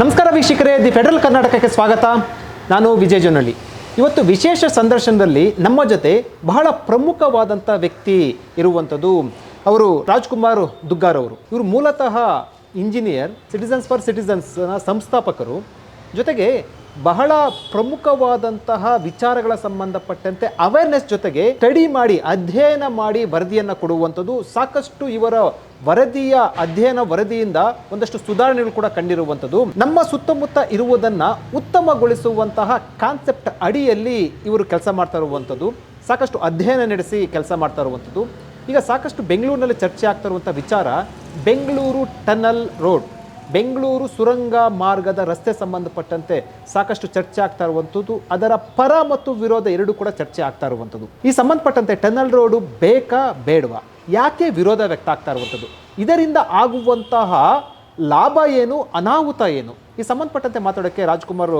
ನಮಸ್ಕಾರ ವೀಕ್ಷಕರೇ, the federal ಕರ್ನಾಟಕಕ್ಕೆ ಸ್ವಾಗತ. ನಾನು ವಿಜಯ್ ಜೊನಳ್ಳಿ ಇವತ್ತು ವಿಶೇಷ ಸಂದರ್ಶನದಲ್ಲಿ ನಮ್ಮ ಜೊತೆ ಬಹಳ ಪ್ರಮುಖವಾದಂಥ ವ್ಯಕ್ತಿ ಇರುವಂಥದ್ದು ಅವರು ರಾಜ್ಕುಮಾರ್ ದುಗ್ಗಾರ್ ಅವರು. ಇವರು ಮೂಲತಃ ಇಂಜಿನಿಯರ್ ಸಿಟಿಸನ್ಸ್ ಫಾರ್ ಸಿಟಿಸನ್ಸ್ನ ಸಂಸ್ಥಾಪಕರು. ಜೊತೆಗೆ ಬಹಳ ಪ್ರಮುಖವಾದಂತಹ ವಿಚಾರಗಳ ಸಂಬಂಧಪಟ್ಟಂತೆ ಅವೇರ್ನೆಸ್ ಜೊತೆಗೆ ಸ್ಟಡಿ ಮಾಡಿ, ಅಧ್ಯಯನ ಮಾಡಿ ವರದಿಯನ್ನು ಕೊಡುವಂಥದ್ದು ಸಾಕಷ್ಟು ಇವರ ವರದಿಯ ಅಧ್ಯಯನ ವರದಿಯಿಂದ ಒಂದಷ್ಟು ಸುಧಾರಣೆಗಳು ಕೂಡ ಕಂಡಿರುವಂಥದ್ದು. ನಮ್ಮ ಸುತ್ತಮುತ್ತ ಇರುವುದನ್ನು ಉತ್ತಮಗೊಳಿಸುವಂತಹ ಕಾನ್ಸೆಪ್ಟ್ ಅಡಿಯಲ್ಲಿ ಇವರು ಕೆಲಸ ಮಾಡ್ತಾ ಇರುವಂಥದ್ದು. ಸಾಕಷ್ಟು ಅಧ್ಯಯನ ನಡೆಸಿ ಕೆಲಸ ಮಾಡ್ತಾ ಇರುವಂಥದ್ದು. ಈಗ ಸಾಕಷ್ಟು ಬೆಂಗಳೂರಿನಲ್ಲಿ ಚರ್ಚೆ ಆಗ್ತಾ ಇರುವಂಥ ವಿಚಾರ, ಬೆಂಗಳೂರು ಟನಲ್ ರೋಡ್ ಬೆಂಗಳೂರು ಸುರಂಗ ಮಾರ್ಗದ ರಸ್ತೆ ಸಂಬಂಧಪಟ್ಟಂತೆ ಸಾಕಷ್ಟು ಚರ್ಚೆ ಆಗ್ತಾ ಇರುವಂಥದ್ದು. ಅದರ ಪರ ಮತ್ತು ವಿರೋಧ ಎರಡು ಕೂಡ ಚರ್ಚೆ ಆಗ್ತಾ ಇರುವಂಥದ್ದು. ಈ ಸಂಬಂಧಪಟ್ಟಂತೆ ಟನಲ್ ರೋಡು ಬೇಕಾ ಬೇಡವಾ? ಯಾಕೆ ವಿರೋಧ ವ್ಯಕ್ತ ಆಗ್ತಾ ಇರುವಂಥದ್ದು? ಇದರಿಂದ ಆಗುವಂತಹ ಲಾಭ ಏನು, ಅನಾಹುತ ಏನು? ಈ ಸಂಬಂಧಪಟ್ಟಂತೆ ಮಾತಾಡೋಕ್ಕೆ ರಾಜ್ಕುಮಾರ್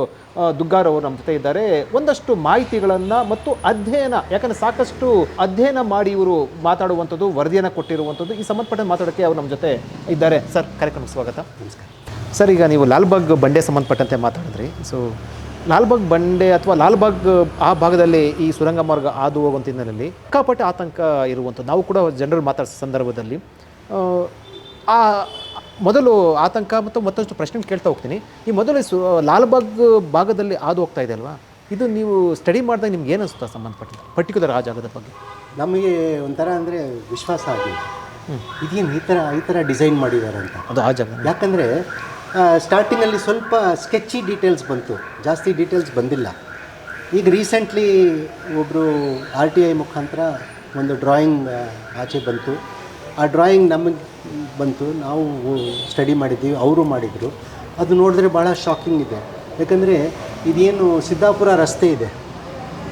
ದುಗ್ಗಾರ್ ಅವರು ನಮ್ಮ ಜೊತೆ ಇದ್ದಾರೆ. ಒಂದಷ್ಟು ಮಾಹಿತಿಗಳನ್ನು ಮತ್ತು ಅಧ್ಯಯನ ಯಾಕಂದ್ರೆ ಸಾಕಷ್ಟು ಅಧ್ಯಯನ ಮಾಡಿ ಇವರು ಮಾತಾಡುವಂಥದ್ದು ವರದಿಯನ್ನು ಕೊಟ್ಟಿರುವಂಥದ್ದು ಈ ಸಂಬಂಧಪಟ್ಟಂತೆ ಮಾತಾಡೋಕ್ಕೆ ಅವರು ನಮ್ಮ ಜೊತೆ ಇದ್ದಾರೆ. ಸರ್ ಕಾರ್ಯಕ್ರಮಕ್ಕೆ ಸ್ವಾಗತ. ನಮಸ್ಕಾರ. ಸರ್ ಈಗ ನೀವು ಲಾಲ್ಬಾಗ್ ಬಂಡೆ ಸಂಬಂಧಪಟ್ಟಂತೆ ಮಾತಾಡಿದ್ರಿ. ಸೊ ಲಾಲ್ಬಾಗ್ ಬಂಡೆ ಅಥವಾ ಲಾಲ್ಬಾಗ್ ಆ ಭಾಗದಲ್ಲಿ ಈ ಸುರಂಗ ಮಾರ್ಗ ಹಾದು ಹೋಗುವಂಥ ಹಿನ್ನೆಲೆಯಲ್ಲಿ ಸಿಕ್ಕಾಪಟ್ಟೆ ಆತಂಕ ಇರುವಂಥದ್ದು. ನಾವು ಕೂಡ ಜನರು ಮಾತಾಡಿಸೋ ಸಂದರ್ಭದಲ್ಲಿ ಆ ಮೊದಲು ಆತಂಕ ಮತ್ತು ಮತ್ತಷ್ಟು ಪ್ರಶ್ನೆ ಕೇಳ್ತಾ ಹೋಗ್ತೀನಿ. ಈ ಮೊದಲು ಸು ಲಾಲ್ಬಾಗ್ ಭಾಗದಲ್ಲಿ ಹಾದು ಹೋಗ್ತಾ ಇದೆ ಅಲ್ವಾ? ಇದು ನೀವು ಸ್ಟಡಿ ಮಾಡಿದಾಗ ನಿಮ್ಗೆ ಏನು ಅನಿಸ್ತಾ ಸಂಬಂಧಪಟ್ಟಿದ್ದು ಪರ್ಟಿಕ್ಯುಲರ್ ಆ ಜಾಗದ ಬಗ್ಗೆ? ನಮಗೆ ಒಂಥರ ಅಂದರೆ ವಿಶ್ವಾಸ ಆಗಿದೆ. ಇದೇನು ಈ ಥರ ಈ ಥರ ಡಿಸೈನ್ ಮಾಡಿದ್ದಾರೆ ಅಂತ. ಅದು ಆ ಜಾಗ. ಯಾಕಂದರೆ ಸ್ಟಾರ್ಟಿಂಗಲ್ಲಿ ಸ್ವಲ್ಪ ಸ್ಕೆಚಿ ಡೀಟೇಲ್ಸ್ ಬಂತು. ಜಾಸ್ತಿ ಡೀಟೇಲ್ಸ್ ಬಂದಿಲ್ಲ. ಈಗ ರೀಸೆಂಟ್ಲಿ ಒಬ್ಬರು ಆರ್ ಟಿ ಐ ಮುಖಾಂತರ ಒಂದು ಡ್ರಾಯಿಂಗ್ ಆಚೆ ಬಂತು. ಆ ಡ್ರಾಯಿಂಗ್ ನಮಗೆ ಬಂತು ನಾವು ಸ್ಟಡಿ ಮಾಡಿದ್ದೀವಿ ಅವರು ಮಾಡಿದರು. ಅದು ನೋಡಿದ್ರೆ ಭಾಳ ಶಾಕಿಂಗ್ ಇದೆ. ಯಾಕಂದರೆ ಇದೇನು ಸಿದ್ದಾಪುರ ರಸ್ತೆ ಇದೆ.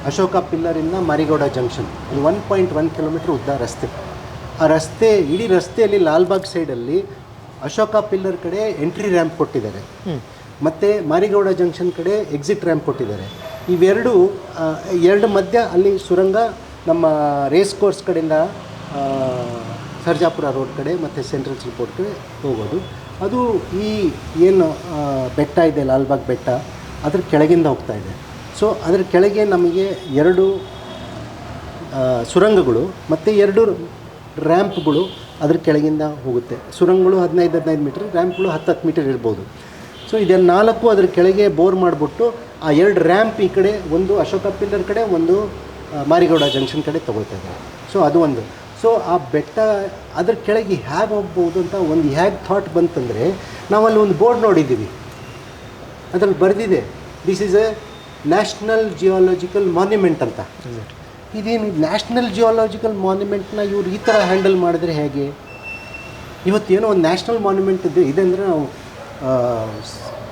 ಅಶೋಕ ಪಿಲ್ಲರಿಂದ ಮಾರಿಗೌಡ ಜಂಕ್ಷನ್ ಇದು ಒನ್ ಪಾಯಿಂಟ್ ಒನ್ ಕಿಲೋಮೀಟ್ರ್ ಉದ್ದ ರಸ್ತೆ. ಆ ರಸ್ತೆ ಇಡೀ ರಸ್ತೆಯಲ್ಲಿ ಲಾಲ್ಬಾಗ್ ಸೈಡಲ್ಲಿ ಅಶೋಕ ಪಿಲ್ಲರ್ ಕಡೆ ಎಂಟ್ರಿ ರ್ಯಾಂಪ್ ಕೊಟ್ಟಿದ್ದಾರೆ. ಮತ್ತು ಮಾರಿಗೌಡ ಜಂಕ್ಷನ್ ಕಡೆ ಎಕ್ಸಿಟ್ ರ್ಯಾಂಪ್ ಕೊಟ್ಟಿದ್ದಾರೆ. ಇವೆರಡು ಎರಡು ಮಧ್ಯ ಅಲ್ಲಿ ಸುರಂಗ ನಮ್ಮ ರೇಸ್ ಕೋರ್ಸ್ ಕಡೆಯಿಂದ ಸರ್ಜಾಪುರ ರೋಡ್ ಕಡೆ ಮತ್ತು ಸೆಂಟ್ರಲ್ ಸಿಲ್ಪೋರ್ಟ್ ಕಡೆ ಹೋಗೋದು. ಅದು ಈ ಏನು ಬೆಟ್ಟ ಇದೆ, ಲಾಲ್ಬಾಗ್ ಬೆಟ್ಟ, ಅದ್ರ ಕೆಳಗಿಂದ ಹೋಗ್ತಾ ಇದೆ. ಸೊ ಅದ್ರ ಕೆಳಗೆ ನಮಗೆ ಎರಡು ಸುರಂಗಗಳು ಮತ್ತು ಎರಡು ರ್ಯಾಂಪ್ಗಳು ಅದ್ರ ಕೆಳಗಿಂದ ಹೋಗುತ್ತೆ. ಸುರಂಗಗಳು ಹದಿನೈದು ಹದಿನೈದು ಮೀಟ್ರ್, ರ್ಯಾಂಪ್ಗಳು ಹತ್ತು ಹತ್ತು ಮೀಟರ್ ಇರ್ಬೋದು. ಸೊ ಇದೆ ನಾಲ್ಕು ಅದ್ರ ಕೆಳಗೆ ಬೋರ್ ಮಾಡಿಬಿಟ್ಟು ಆ ಎರಡು ರ್ಯಾಂಪ್ ಈ ಕಡೆ ಒಂದು ಅಶೋಕ ಪಿಲ್ಲರ್ ಕಡೆ, ಒಂದು ಮಾರಿಗೌಡ ಜಂಕ್ಷನ್ ಕಡೆ ತೊಗೊಳ್ತಾ ಇದ್ದಾರೆ. ಸೊ ಅದು ಒಂದು. ಸೊ ಆ ಬೆಟ್ಟ ಅದ್ರ ಕೆಳಗೆ ಹೇಗೆ ಹೋಗ್ಬೋದು ಅಂತ ಒಂದು ಹೇಗೆ ಥಾಟ್ ಬಂತಂದರೆ ನಾವಲ್ಲಿ ಒಂದು ಬೋರ್ಡ್ ನೋಡಿದ್ದೀವಿ. ಅದರಲ್ಲಿ ಬರೆದಿದೆ this is a national geological monument ಅಂತ. ಇದೇನು ನ್ಯಾಷನಲ್ ಜಿಯಾಲಜಿಕಲ್ ಮಾನ್ಯುಮೆಂಟ್ನ ಇವ್ರು ಈ ಥರ ಹ್ಯಾಂಡಲ್ ಮಾಡಿದ್ರೆ ಹೇಗೆ? ಇವತ್ತೇನೋ ಒಂದು ನ್ಯಾಷನಲ್ ಮಾನ್ಯುಮೆಂಟ್ ಇದೆ ಇದೆ ಅಂದರೆ ನಾವು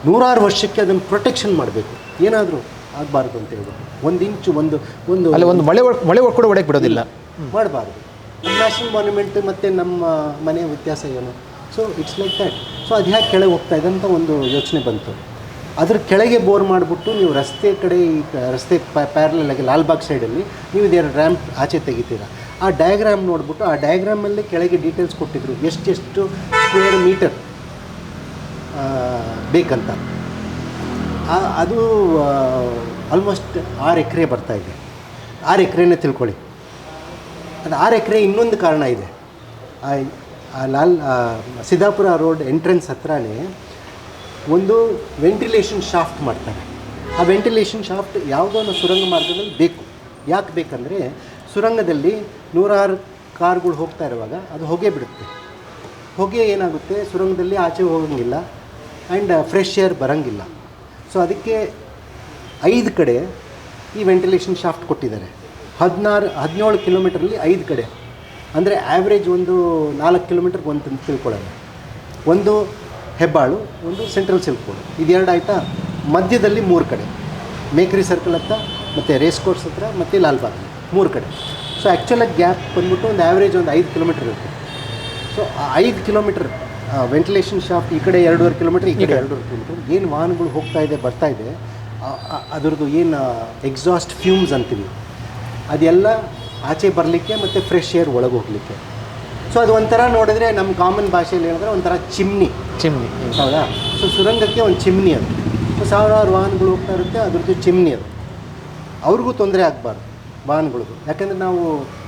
ನೂರಾರು ವರ್ಷಕ್ಕೆ ಅದನ್ನು ಪ್ರೊಟೆಕ್ಷನ್ ಮಾಡಬೇಕು. ಏನಾದರೂ ಆಗಬಾರ್ದು ಅಂತ ಹೇಳ್ಬೋದು ಒಂದು ಇಂಚು ಒಂದು ಒಂದು ಅಲ್ಲಿ ಒಂದು ಮಳೆ ಮಳೆ ಕೂಡ ಒಡೆಯಕ್ಕೆ ಬಿಡೋದಿಲ್ಲ. ಮಾಡಬಾರ್ದು. ನ್ಯಾಷನಲ್ ಮಾನ್ಯುಮೆಂಟ್ ಮತ್ತು ನಮ್ಮ ಮನೆ ವ್ಯತ್ಯಾಸ ಏನು? So it's like that so ಅದು ಹೇಗೆ ಕೆಳಗೆ ಹೋಗ್ತಾ ಇದೆ ಅಂತ ಒಂದು ಯೋಚನೆ ಬಂತು. ಅದ್ರ ಕೆಳಗೆ ಬೋರ್ ಮಾಡಿಬಿಟ್ಟು ನೀವು ರಸ್ತೆ ಕಡೆ ಈ ರಸ್ತೆ ಪ್ಯಾರಲಲ್ ಆಗಿ ಲಾಲ್ಬಾಗ್ ಸೈಡಲ್ಲಿ ನೀವು ಇದೆ ರ್ಯಾಂಪ್ ಆಚೆ ತೆಗಿತೀರಾ? ಆ ಡಯಾಗ್ರಾಮ್ ನೋಡಿಬಿಟ್ಟು ಆ ಡಯಾಗ್ರಾಮಲ್ಲಿ ಕೆಳಗೆ ಡೀಟೇಲ್ಸ್ ಕೊಟ್ಟಿದ್ರು. ಎಷ್ಟೆಷ್ಟು ಸ್ಕ್ವೇರ್ ಮೀಟರ್ ಬೇಕಂತ. ಅದು ಆಲ್ಮೋಸ್ಟ್ ಆರು ಎಕರೆ ಬರ್ತಾ ಇದೆ. ಆರು ಎಕರೆನೇ ತಿಳ್ಕೊಳ್ಳಿ. ಅದು ಆರು ಎಕರೆ ಇನ್ನೊಂದು ಕಾರಣ ಇದೆ. ಆ ಲಾಲ್ ಸಿದ್ದಾಪುರ ರೋಡ್ ಎಂಟ್ರೆನ್ಸ್ ಹತ್ರನೇ ಒಂದು ವೆಂಟಿಲೇಷನ್ ಶಾಫ್ಟ್ ಮಾಡ್ತಾರೆ. ಆ ವೆಂಟಿಲೇಷನ್ ಶಾಫ್ಟ್ ಯಾವುದೋ ಒಂದು ಸುರಂಗ ಮಾರ್ಗದಲ್ಲಿ ಬೇಕು. ಯಾಕೆ ಬೇಕಂದರೆ ಸುರಂಗದಲ್ಲಿ ನೂರಾರು ಕಾರ್ಗಳು ಹೋಗ್ತಾ ಇರುವಾಗ ಅದು ಹೊಗೆ ಬಿಡುತ್ತೆ. ಹೊಗೆ ಏನಾಗುತ್ತೆ? ಸುರಂಗದಲ್ಲಿ ಆಚೆ ಹೋಗೋಂಗಿಲ್ಲ ಆ್ಯಂಡ್ ಫ್ರೆಶ್ ಏರ್ ಬರೋಂಗಿಲ್ಲ. ಸೊ ಅದಕ್ಕೆ ಐದು ಕಡೆ ಈ ವೆಂಟಿಲೇಷನ್ ಶಾಫ್ಟ್ ಕೊಟ್ಟಿದ್ದಾರೆ. ಹದಿನಾರು ಹದಿನೇಳು ಕಿಲೋಮೀಟ್ರಲ್ಲಿ ಐದು ಕಡೆ. ಅಂದರೆ ಆ್ಯಾವ್ರೇಜ್ ಒಂದು ನಾಲ್ಕು ಕಿಲೋಮೀಟ್ರ್ಗೆ ಒಂದು ತಿಳ್ಕೊಳ್ಳೋಣ ಒಂದು ಹೆಬ್ಬಾಳು ಒಂದು ಸೆಂಟ್ರಲ್ ಸಿಲ್ಕ್ಬೋರ್ಡ್ ಇದೆರಡು ಆಯಿತಾ? ಮಧ್ಯದಲ್ಲಿ ಮೂರು ಕಡೆ. ಮೇಕರಿ ಸರ್ಕಲ್ ಹತ್ರ ಮತ್ತು ರೇಸ್ ಕೋರ್ಸ್ ಹತ್ರ ಮತ್ತು ಲಾಲ್ಬಾಗ್ ಮೂರು ಕಡೆ. ಸೊ ಆ್ಯಕ್ಚುಲಾಗಿ ಗ್ಯಾಪ್ ಬಂದ್ಬಿಟ್ಟು ಒಂದು ಆ್ಯಾವ್ರೇಜ್ ಒಂದು ಐದು ಕಿಲೋಮೀಟ್ರ್ ಇರುತ್ತೆ. ಸೊ ಆ ಐದು ಕಿಲೋಮೀಟ್ರ್ ವೆಂಟಿಲೇಷನ್ ಶಾಪ್ ಈ ಕಡೆ ಎರಡೂವರೆ ಕಿಲೋಮೀಟ್ರ್ ಈ ಕಡೆ ಎರಡೂವರೆ ಕಿಲೋಮೀಟ್ರ್. ಏನು ವಾಹನಗಳು ಹೋಗ್ತಾ ಇದೆ ಬರ್ತಾ ಇದೆ ಅದರದ್ದು ಏನು ಎಕ್ಸಾಸ್ಟ್ ಫ್ಯೂಮ್ಸ್ ಅಂತೀವಿ. ಅದೆಲ್ಲ ಆಚೆ ಬರಲಿಕ್ಕೆ ಮತ್ತು ಫ್ರೆಶ್ ಏರ್ ಒಳಗೆ ಹೋಗಲಿಕ್ಕೆ. ಸೊ ಅದು ಒಂಥರ ನೋಡಿದ್ರೆ ನಮ್ಮ ಕಾಮನ್ ಭಾಷೆಯಲ್ಲಿ ಹೇಳಿದ್ರೆ ಒಂಥರ ಚಿಮ್ನಿ. ಚಿಮ್ನಿ. ಹೌದಾ? ಸೊ ಸುರಂಗಕ್ಕೆ ಒಂದು ಚಿಮ್ನಿ ಅದು. ಸೊ ಸಾವಿರಾರು ವಾಹನಗಳು ಹೋಗ್ತಾ ಇರುತ್ತೆ ಅದ್ರದ್ದು ಚಿಮ್ನಿ ಅದು. ಅವ್ರಿಗೂ ತೊಂದರೆ ಆಗಬಾರ್ದು ವಾಹನಗಳಿಗೂ. ಯಾಕಂದರೆ ನಾವು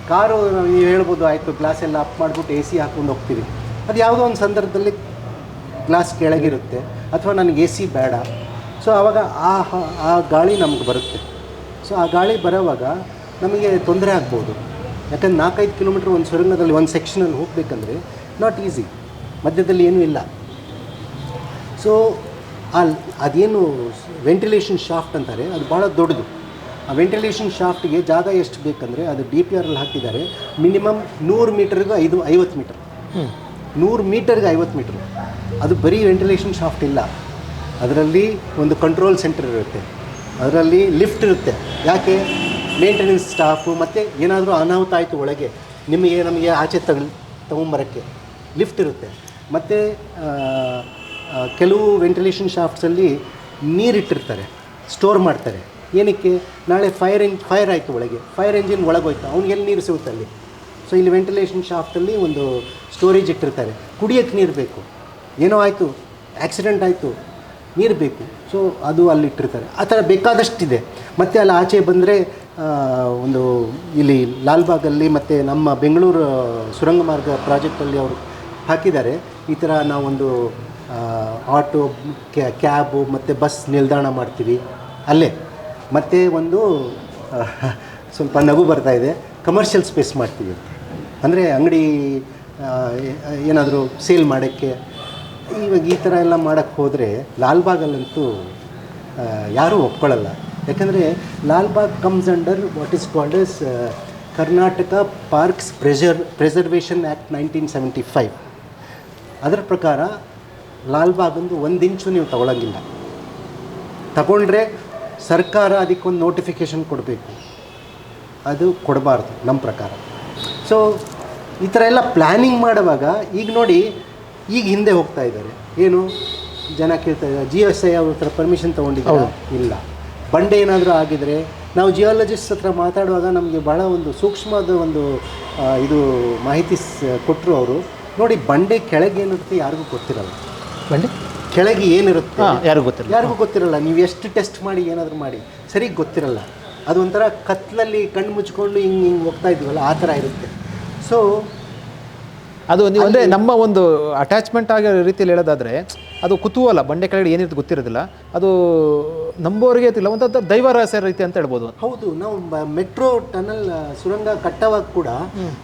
ಕಾರು ನೀವು ಹೇಳ್ಬೋದು ಆಯಿತು ಗ್ಲಾಸ್ ಎಲ್ಲ ಅಪ್ ಮಾಡಿಬಿಟ್ಟು ಎ ಸಿ ಹಾಕ್ಕೊಂಡು ಹೋಗ್ತೀವಿ. ಅದು ಯಾವುದೋ ಒಂದು ಸಂದರ್ಭದಲ್ಲಿ ಗ್ಲಾಸ್ ಕೆಳಗಿರುತ್ತೆ ಅಥವಾ ನನಗೆ ಎ ಸಿ ಬೇಡ. ಸೊ ಆವಾಗ ಆ ಆ ಗಾಳಿ ನಮ್ಗೆ ಬರುತ್ತೆ. ಸೊ ಆ ಗಾಳಿ ಬರೋವಾಗ ನಮಗೆ ತೊಂದರೆ ಆಗ್ಬೋದು. ಯಾಕಂದ್ರೆ ನಾಲ್ಕೈದು ಕಿಲೋಮೀಟ್ರ್ ಒಂದು ಸುರಂಗದಲ್ಲಿ ಒಂದು ಸೆಕ್ಷನಲ್ಲಿ ಹೋಗಬೇಕಂದ್ರೆ ನಾಟ್ ಈಸಿ ಮಧ್ಯದಲ್ಲಿ ಏನೂ ಇಲ್ಲ. ಸೊ ಅಲ್ಲಿ ಅದೇನು ವೆಂಟಿಲೇಷನ್ ಶಾಫ್ಟ್ ಅಂತಾರೆ ಅದು ಭಾಳ ದೊಡ್ಡದು. ಆ ವೆಂಟಿಲೇಷನ್ ಶಾಫ್ಟಿಗೆ ಜಾಗ ಎಷ್ಟು ಬೇಕಂದರೆ ಅದು ಡಿ ಪಿ ಆರಲ್ಲಿ ಹಾಕಿದ್ದಾರೆ ಮಿನಿಮಮ್ ನೂರು ಮೀಟರ್ಗೂ ಐದು ಐವತ್ತು ಮೀಟರ್. ನೂರು ಮೀಟರ್ಗೆ ಐವತ್ತು ಮೀಟರ್. ಅದು ಬರೀ ವೆಂಟಿಲೇಷನ್ ಶಾಫ್ಟ್ ಇಲ್ಲ. ಅದರಲ್ಲಿ ಒಂದು ಕಂಟ್ರೋಲ್ ಸೆಂಟರ್ ಇರುತ್ತೆ. ಅದರಲ್ಲಿ ಲಿಫ್ಟ್ ಇರುತ್ತೆ. ಯಾಕೆ? ಮೇಂಟೆನೆನ್ಸ್ ಸ್ಟಾಫು ಮತ್ತು ಏನಾದರೂ ಅನಾಹುತ ಆಯಿತು ಒಳಗೆ, ನಿಮಗೆ ನಮಗೆ ಆಚೆ ತಗ, ತೊಗೊಂಬರೋಕ್ಕೆ ಲಿಫ್ಟ್ ಇರುತ್ತೆ. ಮತ್ತು ಕೆಲವು ವೆಂಟಿಲೇಷನ್ ಶಾಫ್ಟ್ಸಲ್ಲಿ ನೀರಿಟ್ಟಿರ್ತಾರೆ ಸ್ಟೋರ್ ಮಾಡ್ತಾರೆ. ಏನಕ್ಕೆ? ನಾಳೆ ಫೈರ್ ಎಂಜ್ ಫೈರ್ ಆಯಿತು ಒಳಗೆ. ಫೈರ್ ಎಂಜಿನ್ ಒಳಗೋಯ್ತು, ಅವ್ನಿಗೆ ಎಲ್ಲಿ ನೀರು ಸಿಗುತ್ತೆ ಅಲ್ಲಿ? ಸೊ ಇಲ್ಲಿ ವೆಂಟಿಲೇಷನ್ ಶಾಫ್ಟಲ್ಲಿ ಒಂದು ಸ್ಟೋರೇಜ್ ಇಟ್ಟಿರ್ತಾರೆ. ಕುಡಿಯೋಕ್ಕೆ ನೀರು ಬೇಕು. ಏನೋ ಆಯಿತು ಆಕ್ಸಿಡೆಂಟ್ ಆಯಿತು, ನೀರು ಬೇಕು. ಸೊ ಅದು ಅಲ್ಲಿ ಇಟ್ಟಿರ್ತಾರೆ. ಆ ಥರ ಬೇಕಾದಷ್ಟಿದೆ. ಮತ್ತು ಅಲ್ಲಿ ಆಚೆ ಬಂದರೆ ಒಂದು ಇಲ್ಲಿ ಲಾಲ್ಬಾಗಲ್ಲಿ ಮತ್ತು ನಮ್ಮ ಬೆಂಗಳೂರು ಸುರಂಗ ಮಾರ್ಗ ಪ್ರಾಜೆಕ್ಟಲ್ಲಿ ಅವರು ಹಾಕಿದ್ದಾರೆ. ಈ ಥರ ನಾವೊಂದು ಆಟೋ ಕ್ಯಾಬು ಮತ್ತು ಬಸ್ ನಿಲ್ದಾಣ ಮಾಡ್ತೀವಿ ಅಲ್ಲೇ. ಮತ್ತು ಒಂದು ಸ್ವಲ್ಪ ನಗು ಬರ್ತಾ ಇದೆ. ಕಮರ್ಷಿಯಲ್ ಸ್ಪೇಸ್ ಮಾಡ್ತೀವಿ ಅಂದರೆ ಅಂಗಡಿ ಏನಾದರೂ ಸೇಲ್ ಮಾಡೋಕ್ಕೆ. ಇವಾಗ ಈ ಥರ ಎಲ್ಲ ಮಾಡೋಕ್ಕೆ ಹೋದರೆ ಲಾಲ್ಬಾಗಲ್ಲಂತೂ ಯಾರೂ ಒಪ್ಕೊಳ್ಳಲ್ಲ. ಯಾಕಂದರೆ Lalbagh comes under what is called as Karnataka parks preser preservation act nineteen seventy five. ಅದರ ಪ್ರಕಾರ ಲಾಲ್ಬಾಗಂದು ಒಂದು ಇಂಚು ನೀವು ತಗೊಳ್ಳಂಗಿಲ್ಲ ತಗೊಂಡ್ರೆ ಸರ್ಕಾರ ಅದಕ್ಕೊಂದು ನೋಟಿಫಿಕೇಷನ್ ಕೊಡಬೇಕು. ಅದು ಕೊಡಬಾರ್ದು ನಮ್ಮ ಪ್ರಕಾರ. ಸೊ ಈ ಥರ ಎಲ್ಲ ಪ್ಲ್ಯಾನಿಂಗ್ ಮಾಡುವಾಗ ಈಗ ನೋಡಿ ಈಗ ಹಿಂದೆ ಹೋಗ್ತಾ ಇದ್ದಾರೆ. ಏನು ಜನ ಕೇಳ್ತಾ ಇದ್ದಾರೆ ಜಿ ಎಸ್ ಐ ಅವ್ರ ಹತ್ರ ಪರ್ಮಿಷನ್ ತೊಗೊಂಡಿದ್ದಾರೆ? ಇಲ್ಲ. ಬಂಡೆ ಏನಾದರೂ ಆಗಿದರೆ ನಾವು ಜಿಯಾಲಜಿಸ್ಟ್ ಹತ್ರ ಮಾತಾಡುವಾಗ ನಮಗೆ ಬಹಳ ಒಂದು ಸೂಕ್ಷ್ಮದ ಒಂದು ಇದು ಮಾಹಿತಿ ಕೊಟ್ಟರು ಅವರು. ನೋಡಿ ಬಂಡೆ ಕೆಳಗೆ ಏನಿರುತ್ತೆ ಯಾರಿಗೂ ಗೊತ್ತಿರಲ್ಲ. ಬಂಡೆ? ಕೆಳಗೆ ಏನಿರುತ್ತೆ? ಯಾರಿಗೂ ಗೊತ್ತಿರಲ್ಲ. ಯಾರಿಗೂ ಗೊತ್ತಿರಲ್ಲ. ನೀವು ಎಷ್ಟು ಟೆಸ್ಟ್ ಮಾಡಿ ಏನಾದರೂ ಮಾಡಿ. ಸರಿ ಗೊತ್ತಿರಲ್ಲ. ಅದೊಂಥರ ಕತ್ತಲಲ್ಲಿ ಕಣ್ಣು ಮುಚ್ಕೊಂಡು ಹಿಂಗೆ ಹಿಂಗೆ ಹೋಗ್ತಾ ಇದ್ವಲ್ಲ ಆ ಥರ ಇರುತ್ತೆ. ಸೊ ಅದು ನೀವು ಅಂದರೆ ನಮ್ಮ ಒಂದು ಅಟ್ಯಾಚ್ಮೆಂಟ್ ಆಗೋ ರೀತಿಯಲ್ಲಿ ಹೇಳೋದಾದರೆ ಅದು ಕುತೂಹಲ ಬಂಡೆ ಕೆಳಗಡೆ ಏನಿರುತ್ತೆ ಗೊತ್ತಿರೋದಿಲ್ಲ. ಅದು ನಂಬೋರಿಗೆ ಇಲ್ಲ ಒಂದು ದೈವ ರಹಸ್ಯ ರೀತಿ ಅಂತ ಹೇಳ್ಬೋದು. ಹೌದು ನಾವು ಮೆಟ್ರೋ ಟನಲ್ ಸುರಂಗ ಕಟ್ಟವಾಗ ಕೂಡ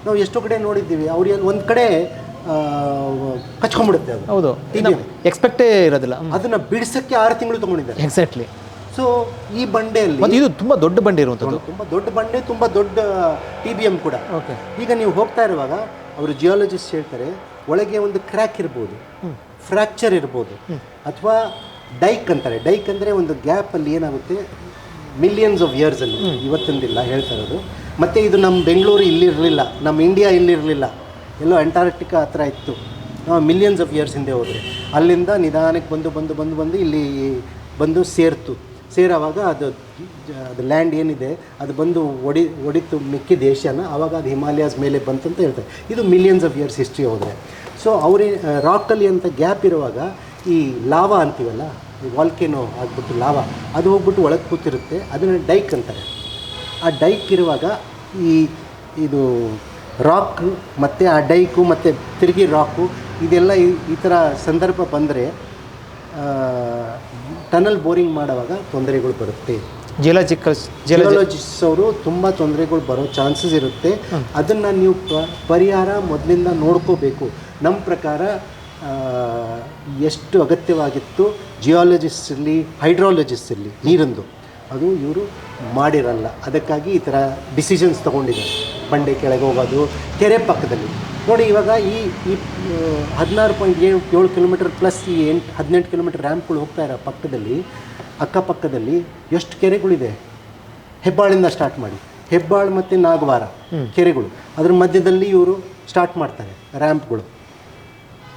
ನಾವು ಎಷ್ಟೋ ಕಡೆ ನೋಡಿದ್ದೀವಿ ಅವ್ರಿಗೆ ಒಂದು ಕಡೆ ಕಚ್ಕೊಂಡ್ಬಿಡುತ್ತೆ ಅದು. ಹೌದು. ಎಕ್ಸ್ಪೆಕ್ಟೇ ಇರೋದಿಲ್ಲ. ಅದನ್ನ ಬಿಡಿಸಕ್ಕೆ ಆರು ತಿಂಗಳು ತೊಗೊಂಡಿದ್ದಾರೆ. ಎಕ್ಸಾಕ್ಟ್ಲಿ ಸೊ ಈ ಬಂಡೆಯಲ್ಲಿ ಮತ್ತು ಇದು ತುಂಬ ದೊಡ್ಡ ಬಂಡೆ ಇರುವಂಥದ್ದು ತುಂಬ ದೊಡ್ಡ ಬಂಡೆ ತುಂಬ ದೊಡ್ಡ ಟಿ ಬಿ ಎಂ ಕೂಡ. ಓಕೆ ಈಗ ನೀವು ಹೋಗ್ತಾ ಇರುವಾಗ ಅವರು ಜಿಯಾಲಜಿಸ್ಟ್ ಹೇಳ್ತಾರೆ ಒಳಗೆ ಒಂದು ಕ್ರ್ಯಾಕ್ ಇರ್ಬೋದು ಫ್ರ್ಯಾಕ್ಚರ್ ಇರ್ಬೋದು ಅಥವಾ ಡೈಕ್ ಅಂತಾರೆ. ಡೈಕ್ ಅಂದರೆ ಒಂದು ಗ್ಯಾಪಲ್ಲಿ ಏನಾಗುತ್ತೆ? ಮಿಲಿಯನ್ಸ್ ಆಫ್ ಇಯರ್ಸಲ್ಲಿ ಇವತ್ತಿಂದಿಲ್ಲ ಹೇಳ್ತಾ ಇರೋದು ಮತ್ತು ಇದು ನಮ್ಮ ಬೆಂಗಳೂರು ಇಲ್ಲಿರಲಿಲ್ಲ ನಮ್ಮ ಇಂಡಿಯಾ ಇಲ್ಲಿರಲಿಲ್ಲ. ಎಲ್ಲೋ ಅಂಟಾರ್ಟಿಕಾ ಹತ್ರ ಇತ್ತು. ನಾವು ಮಿಲಿಯನ್ಸ್ ಆಫ್ ಇಯರ್ಸ್ ಹಿಂದೆ ಹೋದರೆ. ಅಲ್ಲಿಂದ ನಿಧಾನಕ್ಕೆ ಬಂದು ಬಂದು ಬಂದು ಬಂದು ಇಲ್ಲಿ ಬಂದು ಸೇರ್ತು. ಸೇರೋವಾಗ ಅದು ಅದು ಲ್ಯಾಂಡ್ ಏನಿದೆ, ಅದು ಬಂದು ಒಡಿ, ಒಡಿತು ಮಿಕ್ಕಿ ದೇಶನ ಆವಾಗ ಅದು ಹಿಮಾಲಯಾಸ್ ಮೇಲೆ ಬಂತು ಅಂತ ಹೇಳ್ತಾರೆ. ಇದು ಮಿಲಿಯನ್ಸ್ ಆಫ್ ಇಯರ್ಸ್ ಹಿಸ್ಟ್ರಿ ಹೋದರೆ. ಸೊ ಅವರೇ ರಾಕಲ್ಲಿ ಅಂತ ಗ್ಯಾಪ್ ಇರುವಾಗ ಈ ಲಾವಾ ಅಂತೀವಲ್ಲ, ಈ ವಾಲ್ಕೆನೋ ಆಗ್ಬಿಟ್ಟು ಲಾವಾ, ಅದು ಹೋಗ್ಬಿಟ್ಟು ಒಳಗೆ ಕೂತಿರುತ್ತೆ, ಅದನ್ನು ಡೈಕ್ ಅಂತಾರೆ. ಆ ಡೈಕ್ ಇರುವಾಗ ಈ, ಇದು ರಾಕ್ ಮತ್ತು ಆ ಡೈಕು ಮತ್ತು ತಿರುಗಿ ರಾಕು ಇದೆಲ್ಲ ಈ ಈ ಥರ ಸಂದರ್ಭ ಬಂದರೆ ಟನಲ್ ಬೋರಿಂಗ್ ಮಾಡುವಾಗ ತೊಂದರೆಗಳು ಬರುತ್ತೆ. ಜಿಯಲಜಿಕಲ್ಸ್ ಜಿಯೋಲಜಿ ಅವರು ತುಂಬ ತೊಂದರೆಗಳು ಬರೋ ಚಾನ್ಸಸ್ ಇರುತ್ತೆ. ಅದನ್ನು ನೀವು ಪ- ಪರಿಹಾರ ಮೊದಲಿಂದ ನೋಡ್ಕೋಬೇಕು. ನಮ್ಮ ಪ್ರಕಾರ ಎಷ್ಟು ಅಗತ್ಯವಾಗಿತ್ತು ಜಿಯಾಲಜಿಸ್ಟ್ ಇರಲಿ ಹೈಡ್ರಾಲಜಿಸ್ಟ್ ಇರಲಿ ನೀರಿಂದು. ಅದು ಇವರು ಮಾಡಿರಲ್ಲ. ಅದಕ್ಕಾಗಿ ಈ ಥರ ಡಿಸಿಷನ್ಸ್ ತೊಗೊಂಡಿದ್ದಾರೆ. ಬಂಡೆ ಕೆಳಗೆ ಹೋಗೋದು ಕೆರೆ ಪಕ್ಕದಲ್ಲಿ. ನೋಡಿ ಇವಾಗ ಈ ಈ ಹದಿನಾರು ಪಾಯಿಂಟ್ ಏಳು ಏಳು ಕಿಲೋಮೀಟರ್ ಪ್ಲಸ್ ಈ ಎಂಟು ಹದಿನೆಂಟು ಕಿಲೋಮೀಟರ್ ರ್ಯಾಂಪ್ಗಳು ಹೋಗ್ತಾ ಇರೋ ಪಕ್ಕದಲ್ಲಿ ಅಕ್ಕಪಕ್ಕದಲ್ಲಿ ಎಷ್ಟು ಕೆರೆಗಳಿದೆ? ಹೆಬ್ಬಾಳಿಂದ ಸ್ಟಾರ್ಟ್ ಮಾಡಿ. ಹೆಬ್ಬಾಳು ಮತ್ತು ನಾಗವಾರ ಕೆರೆಗಳು. ಅದ್ರ ಮಧ್ಯದಲ್ಲಿ ಇವರು ಸ್ಟಾರ್ಟ್ ಮಾಡ್ತಾರೆ ರ್ಯಾಂಪ್ಗಳು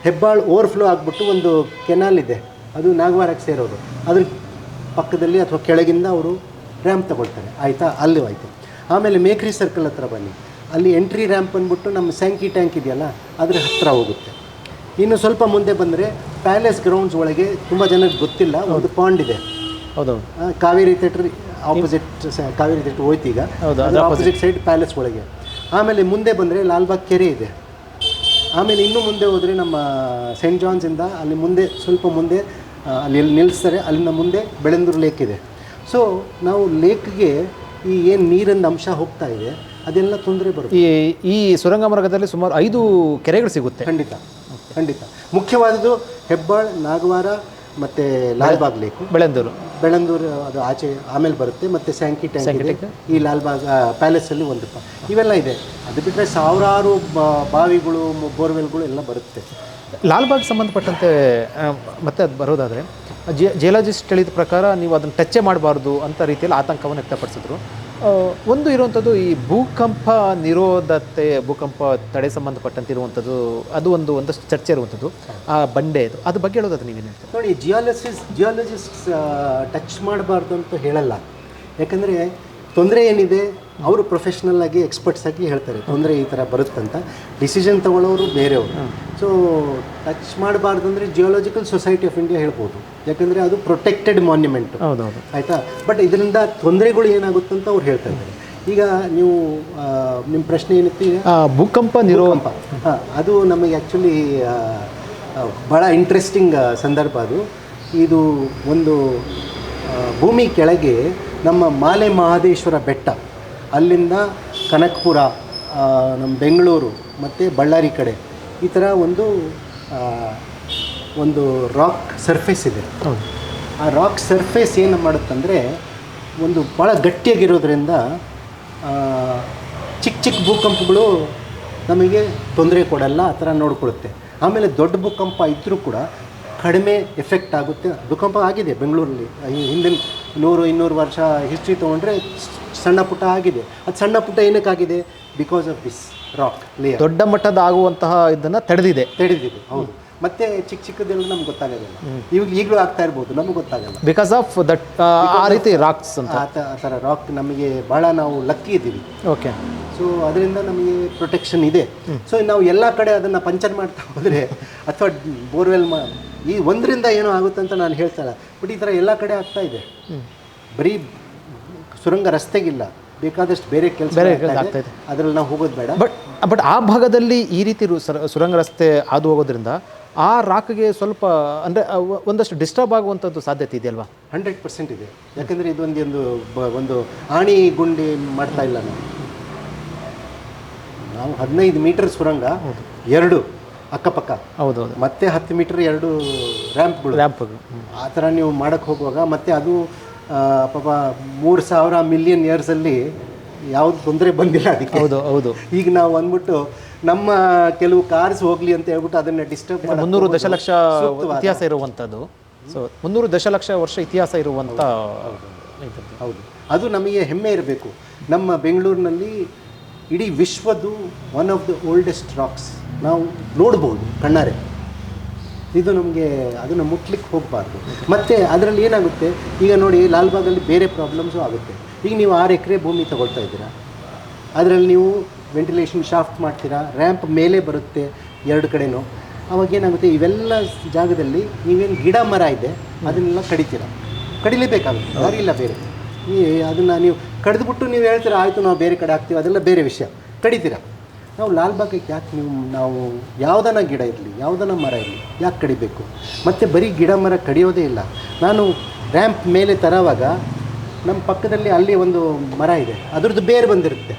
ಹೆಬ್ಬಾಳು ಓವರ್ಫ್ಲೋ ಆಗಿಬಿಟ್ಟು ಒಂದು ಕೆನಾಲ್ ಇದೆ. ಅದು ನಾಗವಾರಕ್ಕೆ ಸೇರೋದು. ಅದ್ರ ಪಕ್ಕದಲ್ಲಿ ಅಥವಾ ಕೆಳಗಿಂದ ಅವರು ರ್ಯಾಂಪ್ ತಗೊಳ್ತಾರೆ. ಆಯಿತಾ? ಅಲ್ಲಿ ಆಯಿತು ಆಮೇಲೆ ಮೇಕ್ರಿ ಸರ್ಕಲ್ ಹತ್ರ ಬನ್ನಿ. ಅಲ್ಲಿ ಎಂಟ್ರಿ ರ್ಯಾಂಪ್ ಅಂದ್ಬಿಟ್ಟು ನಮ್ಮ ಸ್ಯಾಂಕಿ ಟ್ಯಾಂಕ್ ಇದೆಯಲ್ಲ ಅದ್ರ ಹತ್ತಿರ ಹೋಗುತ್ತೆ. ಇನ್ನು ಸ್ವಲ್ಪ ಮುಂದೆ ಬಂದರೆ ಪ್ಯಾಲೇಸ್ ಗ್ರೌಂಡ್ಸ್ ಒಳಗೆ ತುಂಬ ಜನಕ್ಕೆ ಗೊತ್ತಿಲ್ಲ ಒಂದು ಪಾಂಡ್ ಇದೆ. ಹೌದು Kaveri theatre opposite Kaveri theatre ಹೋಯ್ತು ಈಗ. ಹೌದು, ಅದ್ರ ಆಪೋಸಿಟ್ ಸೈಡ್ ಪ್ಯಾಲೇಸ್ ಒಳಗೆ. ಆಮೇಲೆ ಮುಂದೆ ಬಂದರೆ ಲಾಲ್ಬಾಗ್ ಕೆರೆ ಇದೆ. ಆಮೇಲೆ ಇನ್ನು ಮುಂದೆ ಹೋದರೆ ನಮ್ಮ ಸೆಂಟ್ ಜಾನ್ಸಿಂದ ಅಲ್ಲಿ ಮುಂದೆ ಸ್ವಲ್ಪ ಮುಂದೆ ಅಲ್ಲಿ ನಿಲ್ಲಿಸ್ತಾರೆ ಅಲ್ಲಿಂದ ಮುಂದೆ ಬೆಳೆಂದೂರು ಲೇಕ್ ಇದೆ. ಸೊ ನಾವು ಲೇಕ್ಗೆ ಈ ಏನು ನೀರಿನ ಅಂಶ ಹೋಗ್ತಾ ಇದೆ ಅದೆಲ್ಲ ತೊಂದರೆ ಬರುತ್ತೆ. ಈ ಈ ಸುರಂಗ ಮಾರ್ಗದಲ್ಲಿ ಸುಮಾರು ಐದು ಕೆರೆಗಳು ಸಿಗುತ್ತೆ. ಖಂಡಿತ. ಖಂಡಿತ. ಮುಖ್ಯವಾದದ್ದು ಹೆಬ್ಬಾಳ್ ನಾಗವಾರ ಮತ್ತು ಲಾಲ್ಬಾಗ್ ಲೇಕ್. ಬೆಳಂದೂರು ಬೆಳಂದೂರು ಅದು ಆಚೆ ಆಮೇಲೆ ಬರುತ್ತೆ. ಮತ್ತು ಸ್ಯಾಂಕಿ ಟ್ಯಾಂಕ್ ಇದೆ. ಈ ಲಾಲ್ಬಾಗ್ ಪ್ಯಾಲೇಸಲ್ಲಿ ಒಂದು ಇವೆಲ್ಲ ಇದೆ. ಅದು ಬಿಟ್ಟರೆ ಸಾವಿರಾರು ಬಾವಿಗಳು ಬೋರ್ವೆಲ್ಗಳು ಎಲ್ಲ ಬರುತ್ತೆ. ಲಾಲ್ಬಾಗ್ ಸಂಬಂಧಪಟ್ಟಂತೆ ಮತ್ತೆ ಅದು ಬರೋದಾದರೆ ಜಿಯಾಲಜಿಸ್ಟ್ ಹೇಳಿದ ಪ್ರಕಾರ ನೀವು ಅದನ್ನು ಟಚ್ಚೇ ಮಾಡಬಾರ್ದು ಅಂತ ರೀತಿಯಲ್ಲಿ ಆತಂಕವನ್ನು ವ್ಯಕ್ತಪಡಿಸಿದ್ರು. ಒಂದು ಇರುವಂಥದ್ದು ಈ ಭೂಕಂಪ ನಿರೋಧತೆ, ಭೂಕಂಪ ತಡೆ ಸಂಬಂಧಪಟ್ಟಂತೆ ಇರುವಂಥದ್ದು ಅದು ಒಂದು ಒಂದಷ್ಟು ಚರ್ಚೆ ಇರುವಂಥದ್ದು, ಆ ಬಂಡೆ ಅದು ಅದ್ರ ಬಗ್ಗೆ ಹೇಳೋದಾದ್ರೆ ನೀವೇನು ಹೇಳ್ತೀರಿ? ನೋಡಿ ಜಿಯಾಲಜಿಸ್ ಜಿಯಾಲಜಿಸ್ಟ್ಸ್ ಟಚ್ ಮಾಡಬಾರ್ದು ಅಂತ ಹೇಳಲ್ಲ. ಯಾಕಂದರೆ ತೊಂದರೆ ಏನಿದೆ? ಅವರು ಪ್ರೊಫೆಷ್ನಲ್ ಆಗಿ ಎಕ್ಸ್ಪರ್ಟ್ಸ್ ಆಗಿ ಹೇಳ್ತಾರೆ ತೊಂದರೆ ಈ ಥರ ಬರುತ್ತಂತ ಡಿಸಿಷನ್ ತೊಗೊಳ್ಳೋರು ಬೇರೆಯವರು. ಸೊ ಟಚ್ ಮಾಡಬಾರ್ದು ಅಂದರೆ ಜಿಯೋಲಾಜಿಕಲ್ ಸೊಸೈಟಿ ಆಫ್ ಇಂಡಿಯಾ ಹೇಳ್ಬೋದು. ಯಾಕಂದರೆ ಅದು ಪ್ರೊಟೆಕ್ಟೆಡ್ ಮಾನ್ಯುಮೆಂಟ್ ಹೌದೌದು. ಆಯಿತಾ? ಬಟ್ ಇದರಿಂದ ತೊಂದರೆಗಳು ಏನಾಗುತ್ತೆ ಅಂತ ಅವ್ರು ಹೇಳ್ತಾ ಇದ್ದಾರೆ. ಈಗ ನೀವು ನಿಮ್ಮ ಪ್ರಶ್ನೆ ಏನಿತ್ತು ಭೂಕಂಪ ನಿರೋಕಂಪ ಹಾಂ ಅದು ನಮಗೆ ಆ್ಯಕ್ಚುಲಿ ಭಾಳ ಇಂಟ್ರೆಸ್ಟಿಂಗ್ ಸಂದರ್ಭ ಅದು. ಇದು ಒಂದು ಭೂಮಿ ಕೆಳಗೆ ನಮ್ಮ ಮಾಲೆ ಮಹಾದೇಶ್ವರ ಬೆಟ್ಟ. ಅಲ್ಲಿಂದ ಕನಕಪುರ ನಮ್ಮ ಬೆಂಗಳೂರು ಮತ್ತು ಬಳ್ಳಾರಿ ಕಡೆ ಈ ಥರ ಒಂದು ಒಂದು ರಾಕ್ ಸರ್ಫೇಸ್ ಇದೆ. ಆ ರಾಕ್ ಸರ್ಫೇಸ್ ಏನು ಮಾಡುತ್ತಂದರೆ ಒಂದು ಭಾಳ ಗಟ್ಟಿಯಾಗಿರೋದ್ರಿಂದ ಚಿಕ್ಕ ಚಿಕ್ಕ ಭೂಕಂಪಗಳು ನಮಗೆ ತೊಂದರೆ ಕೊಡಲ್ಲ ಆ ಥರ ನೋಡ್ಕೊಳುತ್ತೆ. ಆಮೇಲೆ ದೊಡ್ಡ ಭೂಕಂಪ ಇದ್ದರೂ ಕೂಡ ಕಡಿಮೆ ಎಫೆಕ್ಟ್ ಆಗುತ್ತೆ. ಭೂಕಂಪ ಆಗಿದೆ ಬೆಂಗಳೂರಲ್ಲಿ. ಈ ಹಿಂದಿನ ನೂರು ಇನ್ನೂರು ವರ್ಷ ಹಿಸ್ಟ್ರಿ ತೊಗೊಂಡ್ರೆ ಸಣ್ಣ ಪುಟ್ಟ ಆಗಿದೆ. ಅದು ಸಣ್ಣ ಪುಟ್ಟ ಏನಕ್ಕಾಗಿದೆ? Because of this rock layer ದೊಡ್ಡ ಮಟ್ಟದ ಆಗುವಂತಹ ಇದನ್ನು ತಡೆದಿದೆ. ತಡೆದಿದೆ. ಹೌದು. ಮತ್ತೆ ಚಿಕ್ಕ ಚಿಕ್ಕದೆಲ್ಲ ನಮ್ಗೆ ಗೊತ್ತಾಗೋದಿಲ್ಲ. ಇವಾಗ ಈಗಲೂ ಆಗ್ತಾ ಇರ್ಬೋದು. ನಮ್ಗೆ ಗೊತ್ತಾಗಲ್ಲ. ಬಿಕಾಸ್ ಆಫ್ ದಟ್ ಆ ರೀತಿ ರಾಕ್ಸ್ ಅಂತ. ಆ ಥರ ರಾಕ್ ನಮಗೆ ಭಾಳ ನಾವು ಲಕ್ಕಿ ಇದ್ದೀವಿ ಓಕೆ ಸೊ ಅದರಿಂದ ನಮಗೆ ಪ್ರೊಟೆಕ್ಷನ್ ಇದೆ. ಸೊ ನಾವು ಎಲ್ಲ ಕಡೆ ಅದನ್ನು ಪಂಚರ್ ಮಾಡ್ತಾ ಹೋದರೆ ಅಥವಾ ಬೋರ್ವೆಲ್ ಮಾ ಈ ಒಂದರಿಂದ ಏನೋ ಆಗುತ್ತೆ ಅಂತ ನಾನು ಹೇಳ್ತಾಯಿಲ್ಲ ಬಟ್ ಈ ಥರ ಎಲ್ಲ ಕಡೆ ಆಗ್ತಾ ಇದೆ. ಬರೀ ಸುರಂಗ ರಸ್ತೆಗಿಲ್ಲ. ಬೇಕಾದಷ್ಟು ಬೇರೆ ಕೆಲಸ ಇದೆ. ಅದರಲ್ಲಿ ನಾವು ಹೋಗೋದು ಬೇಡ. ಬಟ್ ಬಟ್ ಆ ಭಾಗದಲ್ಲಿ ಈ ರೀತಿ ಸುರಂಗ ರಸ್ತೆ ಹಾದು ಹೋಗೋದ್ರಿಂದ ಆ ರಾಕ್ಗೆ ಸ್ವಲ್ಪ ಅಂದರೆ ಒಂದಷ್ಟು ಡಿಸ್ಟರ್ಬ್ ಆಗುವಂಥದ್ದು ಸಾಧ್ಯತೆ ಇದೆಯಲ್ವಾ? ಹಂಡ್ರೆಡ್ ಪರ್ಸೆಂಟ್ ಇದೆ. ಯಾಕಂದರೆ ಇದೊಂದು ಒಂದು ಬ- ಒಂದು ಆಣಿ ಗುಂಡಿ ಮಾಡ್ತಾ ಇಲ್ಲ ನಾವು. ನಾವು ಹದಿನೈದು ಮೀಟರ್ ಸುರಂಗ ಎರಡು. ಅಕ್ಕಪಕ್ಕ. ಹೌದೌದು. ಮತ್ತೆ ಹತ್ತು ಮೀಟರ್ ಎರಡು ರ್ಯಾಂಪ್ಗಳು ರ್ಯಾಂಪ್ಗಳು ಆ ಥರ ನೀವು ಮಾಡೋಕ್ಕೆ ಹೋಗುವಾಗ ಮತ್ತೆ ಅದು ಪಾಪ ಮೂರು ಸಾವಿರ ಮಿಲಿಯನ್ ಇಯರ್ಸಲ್ಲಿ ಯಾವ್ದು ತೊಂದರೆ ಬಂದಿಲ್ಲ ಅದಕ್ಕೆ. ಹೌದು ಹೌದು. ಈಗ ನಾವು ಅಂದ್ಬಿಟ್ಟು ನಮ್ಮ ಕೆಲವು ಕಾರ್ಸ್ ಹೋಗ್ಲಿ ಅಂತ ಹೇಳ್ಬಿಟ್ಟು ಅದನ್ನ ಡಿಸ್ಟರ್ಬ್ ಮುನ್ನೂರು ದಶಲಕ್ಷ ಇತಿಹಾಸ ಇರುವಂಥದ್ದು. ಸೊ ಮುನ್ನೂರು ದಶಲಕ್ಷ ವರ್ಷ ಇತಿಹಾಸ ಇರುವಂಥ ಹೌದು. ಅದು ನಮಗೆ ಹೆಮ್ಮೆ ಇರಬೇಕು. ನಮ್ಮ ಬೆಂಗಳೂರಿನಲ್ಲಿ ಇಡೀ ವಿಶ್ವದ್ದು one of the oldest rocks ನಾವು ನೋಡ್ಬೋದು ಕಣ್ಣಾರೆ. ಇದು ನಮಗೆ ಅದನ್ನು ಮುಟ್ಲಿಕ್ಕೆ ಹೋಗಬಾರ್ದು. ಮತ್ತು ಅದರಲ್ಲಿ ಏನಾಗುತ್ತೆ? ಈಗ ನೋಡಿ ಲಾಲ್ಬಾಗಲ್ಲಿ ಬೇರೆ ಪ್ರಾಬ್ಲಮ್ಸು ಆಗುತ್ತೆ. ಈಗ ನೀವು ಆರು ಎಕರೆ ಭೂಮಿ ತಗೊಳ್ತಾ ಇದ್ದೀರಾ. ಅದರಲ್ಲಿ ನೀವು ವೆಂಟಿಲೇಷನ್ ಶಾಫ್ಟ್ ಮಾಡ್ತೀರಾ. ರ್ಯಾಂಪ್ ಮೇಲೆ ಬರುತ್ತೆ ಎರಡು ಕಡೆನೂ. ಅವಾಗ ಏನಾಗುತ್ತೆ? ಇವೆಲ್ಲ ಜಾಗದಲ್ಲಿ ನೀವೇನು ಗಿಡ ಮರ ಇದೆ, ಅದನ್ನೆಲ್ಲ ಕಡಿತೀರ. ಕಡಿಲೇಬೇಕಾಗುತ್ತೆ. ಇಲ್ಲ ಬೇರೆ. ಈ ಅದನ್ನು ನೀವು ಕಡಿದ್ಬಿಟ್ಟು ನೀವು ಹೇಳ್ತೀರಾ, ಆಯಿತು, ನಾವು ಬೇರೆ ಕಡೆ ಹಾಕ್ತೀವಿ, ಅದೆಲ್ಲ ಬೇರೆ ವಿಷಯ. ಕಡಿತೀರಾ? ನಾವು ಲಾಲ್ಬಾಗಕ್ಕೆ ಯಾಕೆ ನೀವು, ನಾವು ಯಾವುದನ್ನ ಗಿಡ ಇರಲಿ ಯಾವುದನ್ನ ಮರ ಇರಲಿ, ಯಾಕೆ ಕಡಿಬೇಕು? ಮತ್ತು ಬರೀ ಗಿಡ ಮರ ಕಡಿಯೋದೇ ಇಲ್ಲ. ನಾನು ರ್ಯಾಂಪ್ ಮೇಲೆ ತರೋವಾಗ ನಮ್ಮ ಪಕ್ಕದಲ್ಲಿ ಅಲ್ಲಿ ಒಂದು ಮರ ಇದೆ, ಅದ್ರದ್ದು ಬೇರೆ ಬಂದಿರುತ್ತೆ.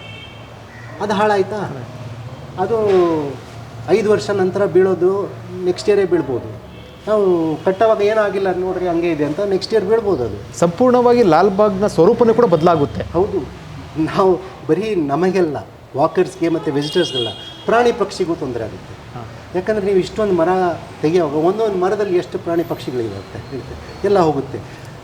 ಅದು ಹಾಳಾಯ್ತಾ? ಅದು ಐದು ವರ್ಷ ನಂತರ ಬೀಳೋದು ನೆಕ್ಸ್ಟ್ ಇಯರೇ ಬೀಳ್ಬೋದು. ನಾವು ಕಟ್ಟವಾಗ ಏನಾಗಿಲ್ಲ ನೋಡ್ರಿ ಹಂಗೆ ಇದೆ ಅಂತ ನೆಕ್ಸ್ಟ್ ಇಯರ್ ಬೀಳ್ಬೋದು ಅದು. ಸಂಪೂರ್ಣವಾಗಿ ಲಾಲ್ಬಾಗ್ನ ಸ್ವರೂಪನೇ ಕೂಡ ಬದಲಾಗುತ್ತೆ. ಹೌದು. ನಾವು ಬರೀ ನಮಗೆಲ್ಲ ವಾಕರ್ಸ್ಗೆ ಮತ್ತು ವಿಸಿಟರ್ಸ್ಗೆಲ್ಲ ಪ್ರಾಣಿ ಪಕ್ಷಿಗೂ ತೊಂದರೆ ಆಗುತ್ತೆ. ಯಾಕಂದರೆ ನೀವು ಇಷ್ಟೊಂದು ಮರ ತೆಗೆಯುವಾಗ ಒಂದೊಂದು ಮರದಲ್ಲಿ ಎಷ್ಟು ಪ್ರಾಣಿ ಪಕ್ಷಿಗಳಿರುತ್ತೆ ಇರುತ್ತೆ ಎಲ್ಲ ಹೋಗುತ್ತೆ.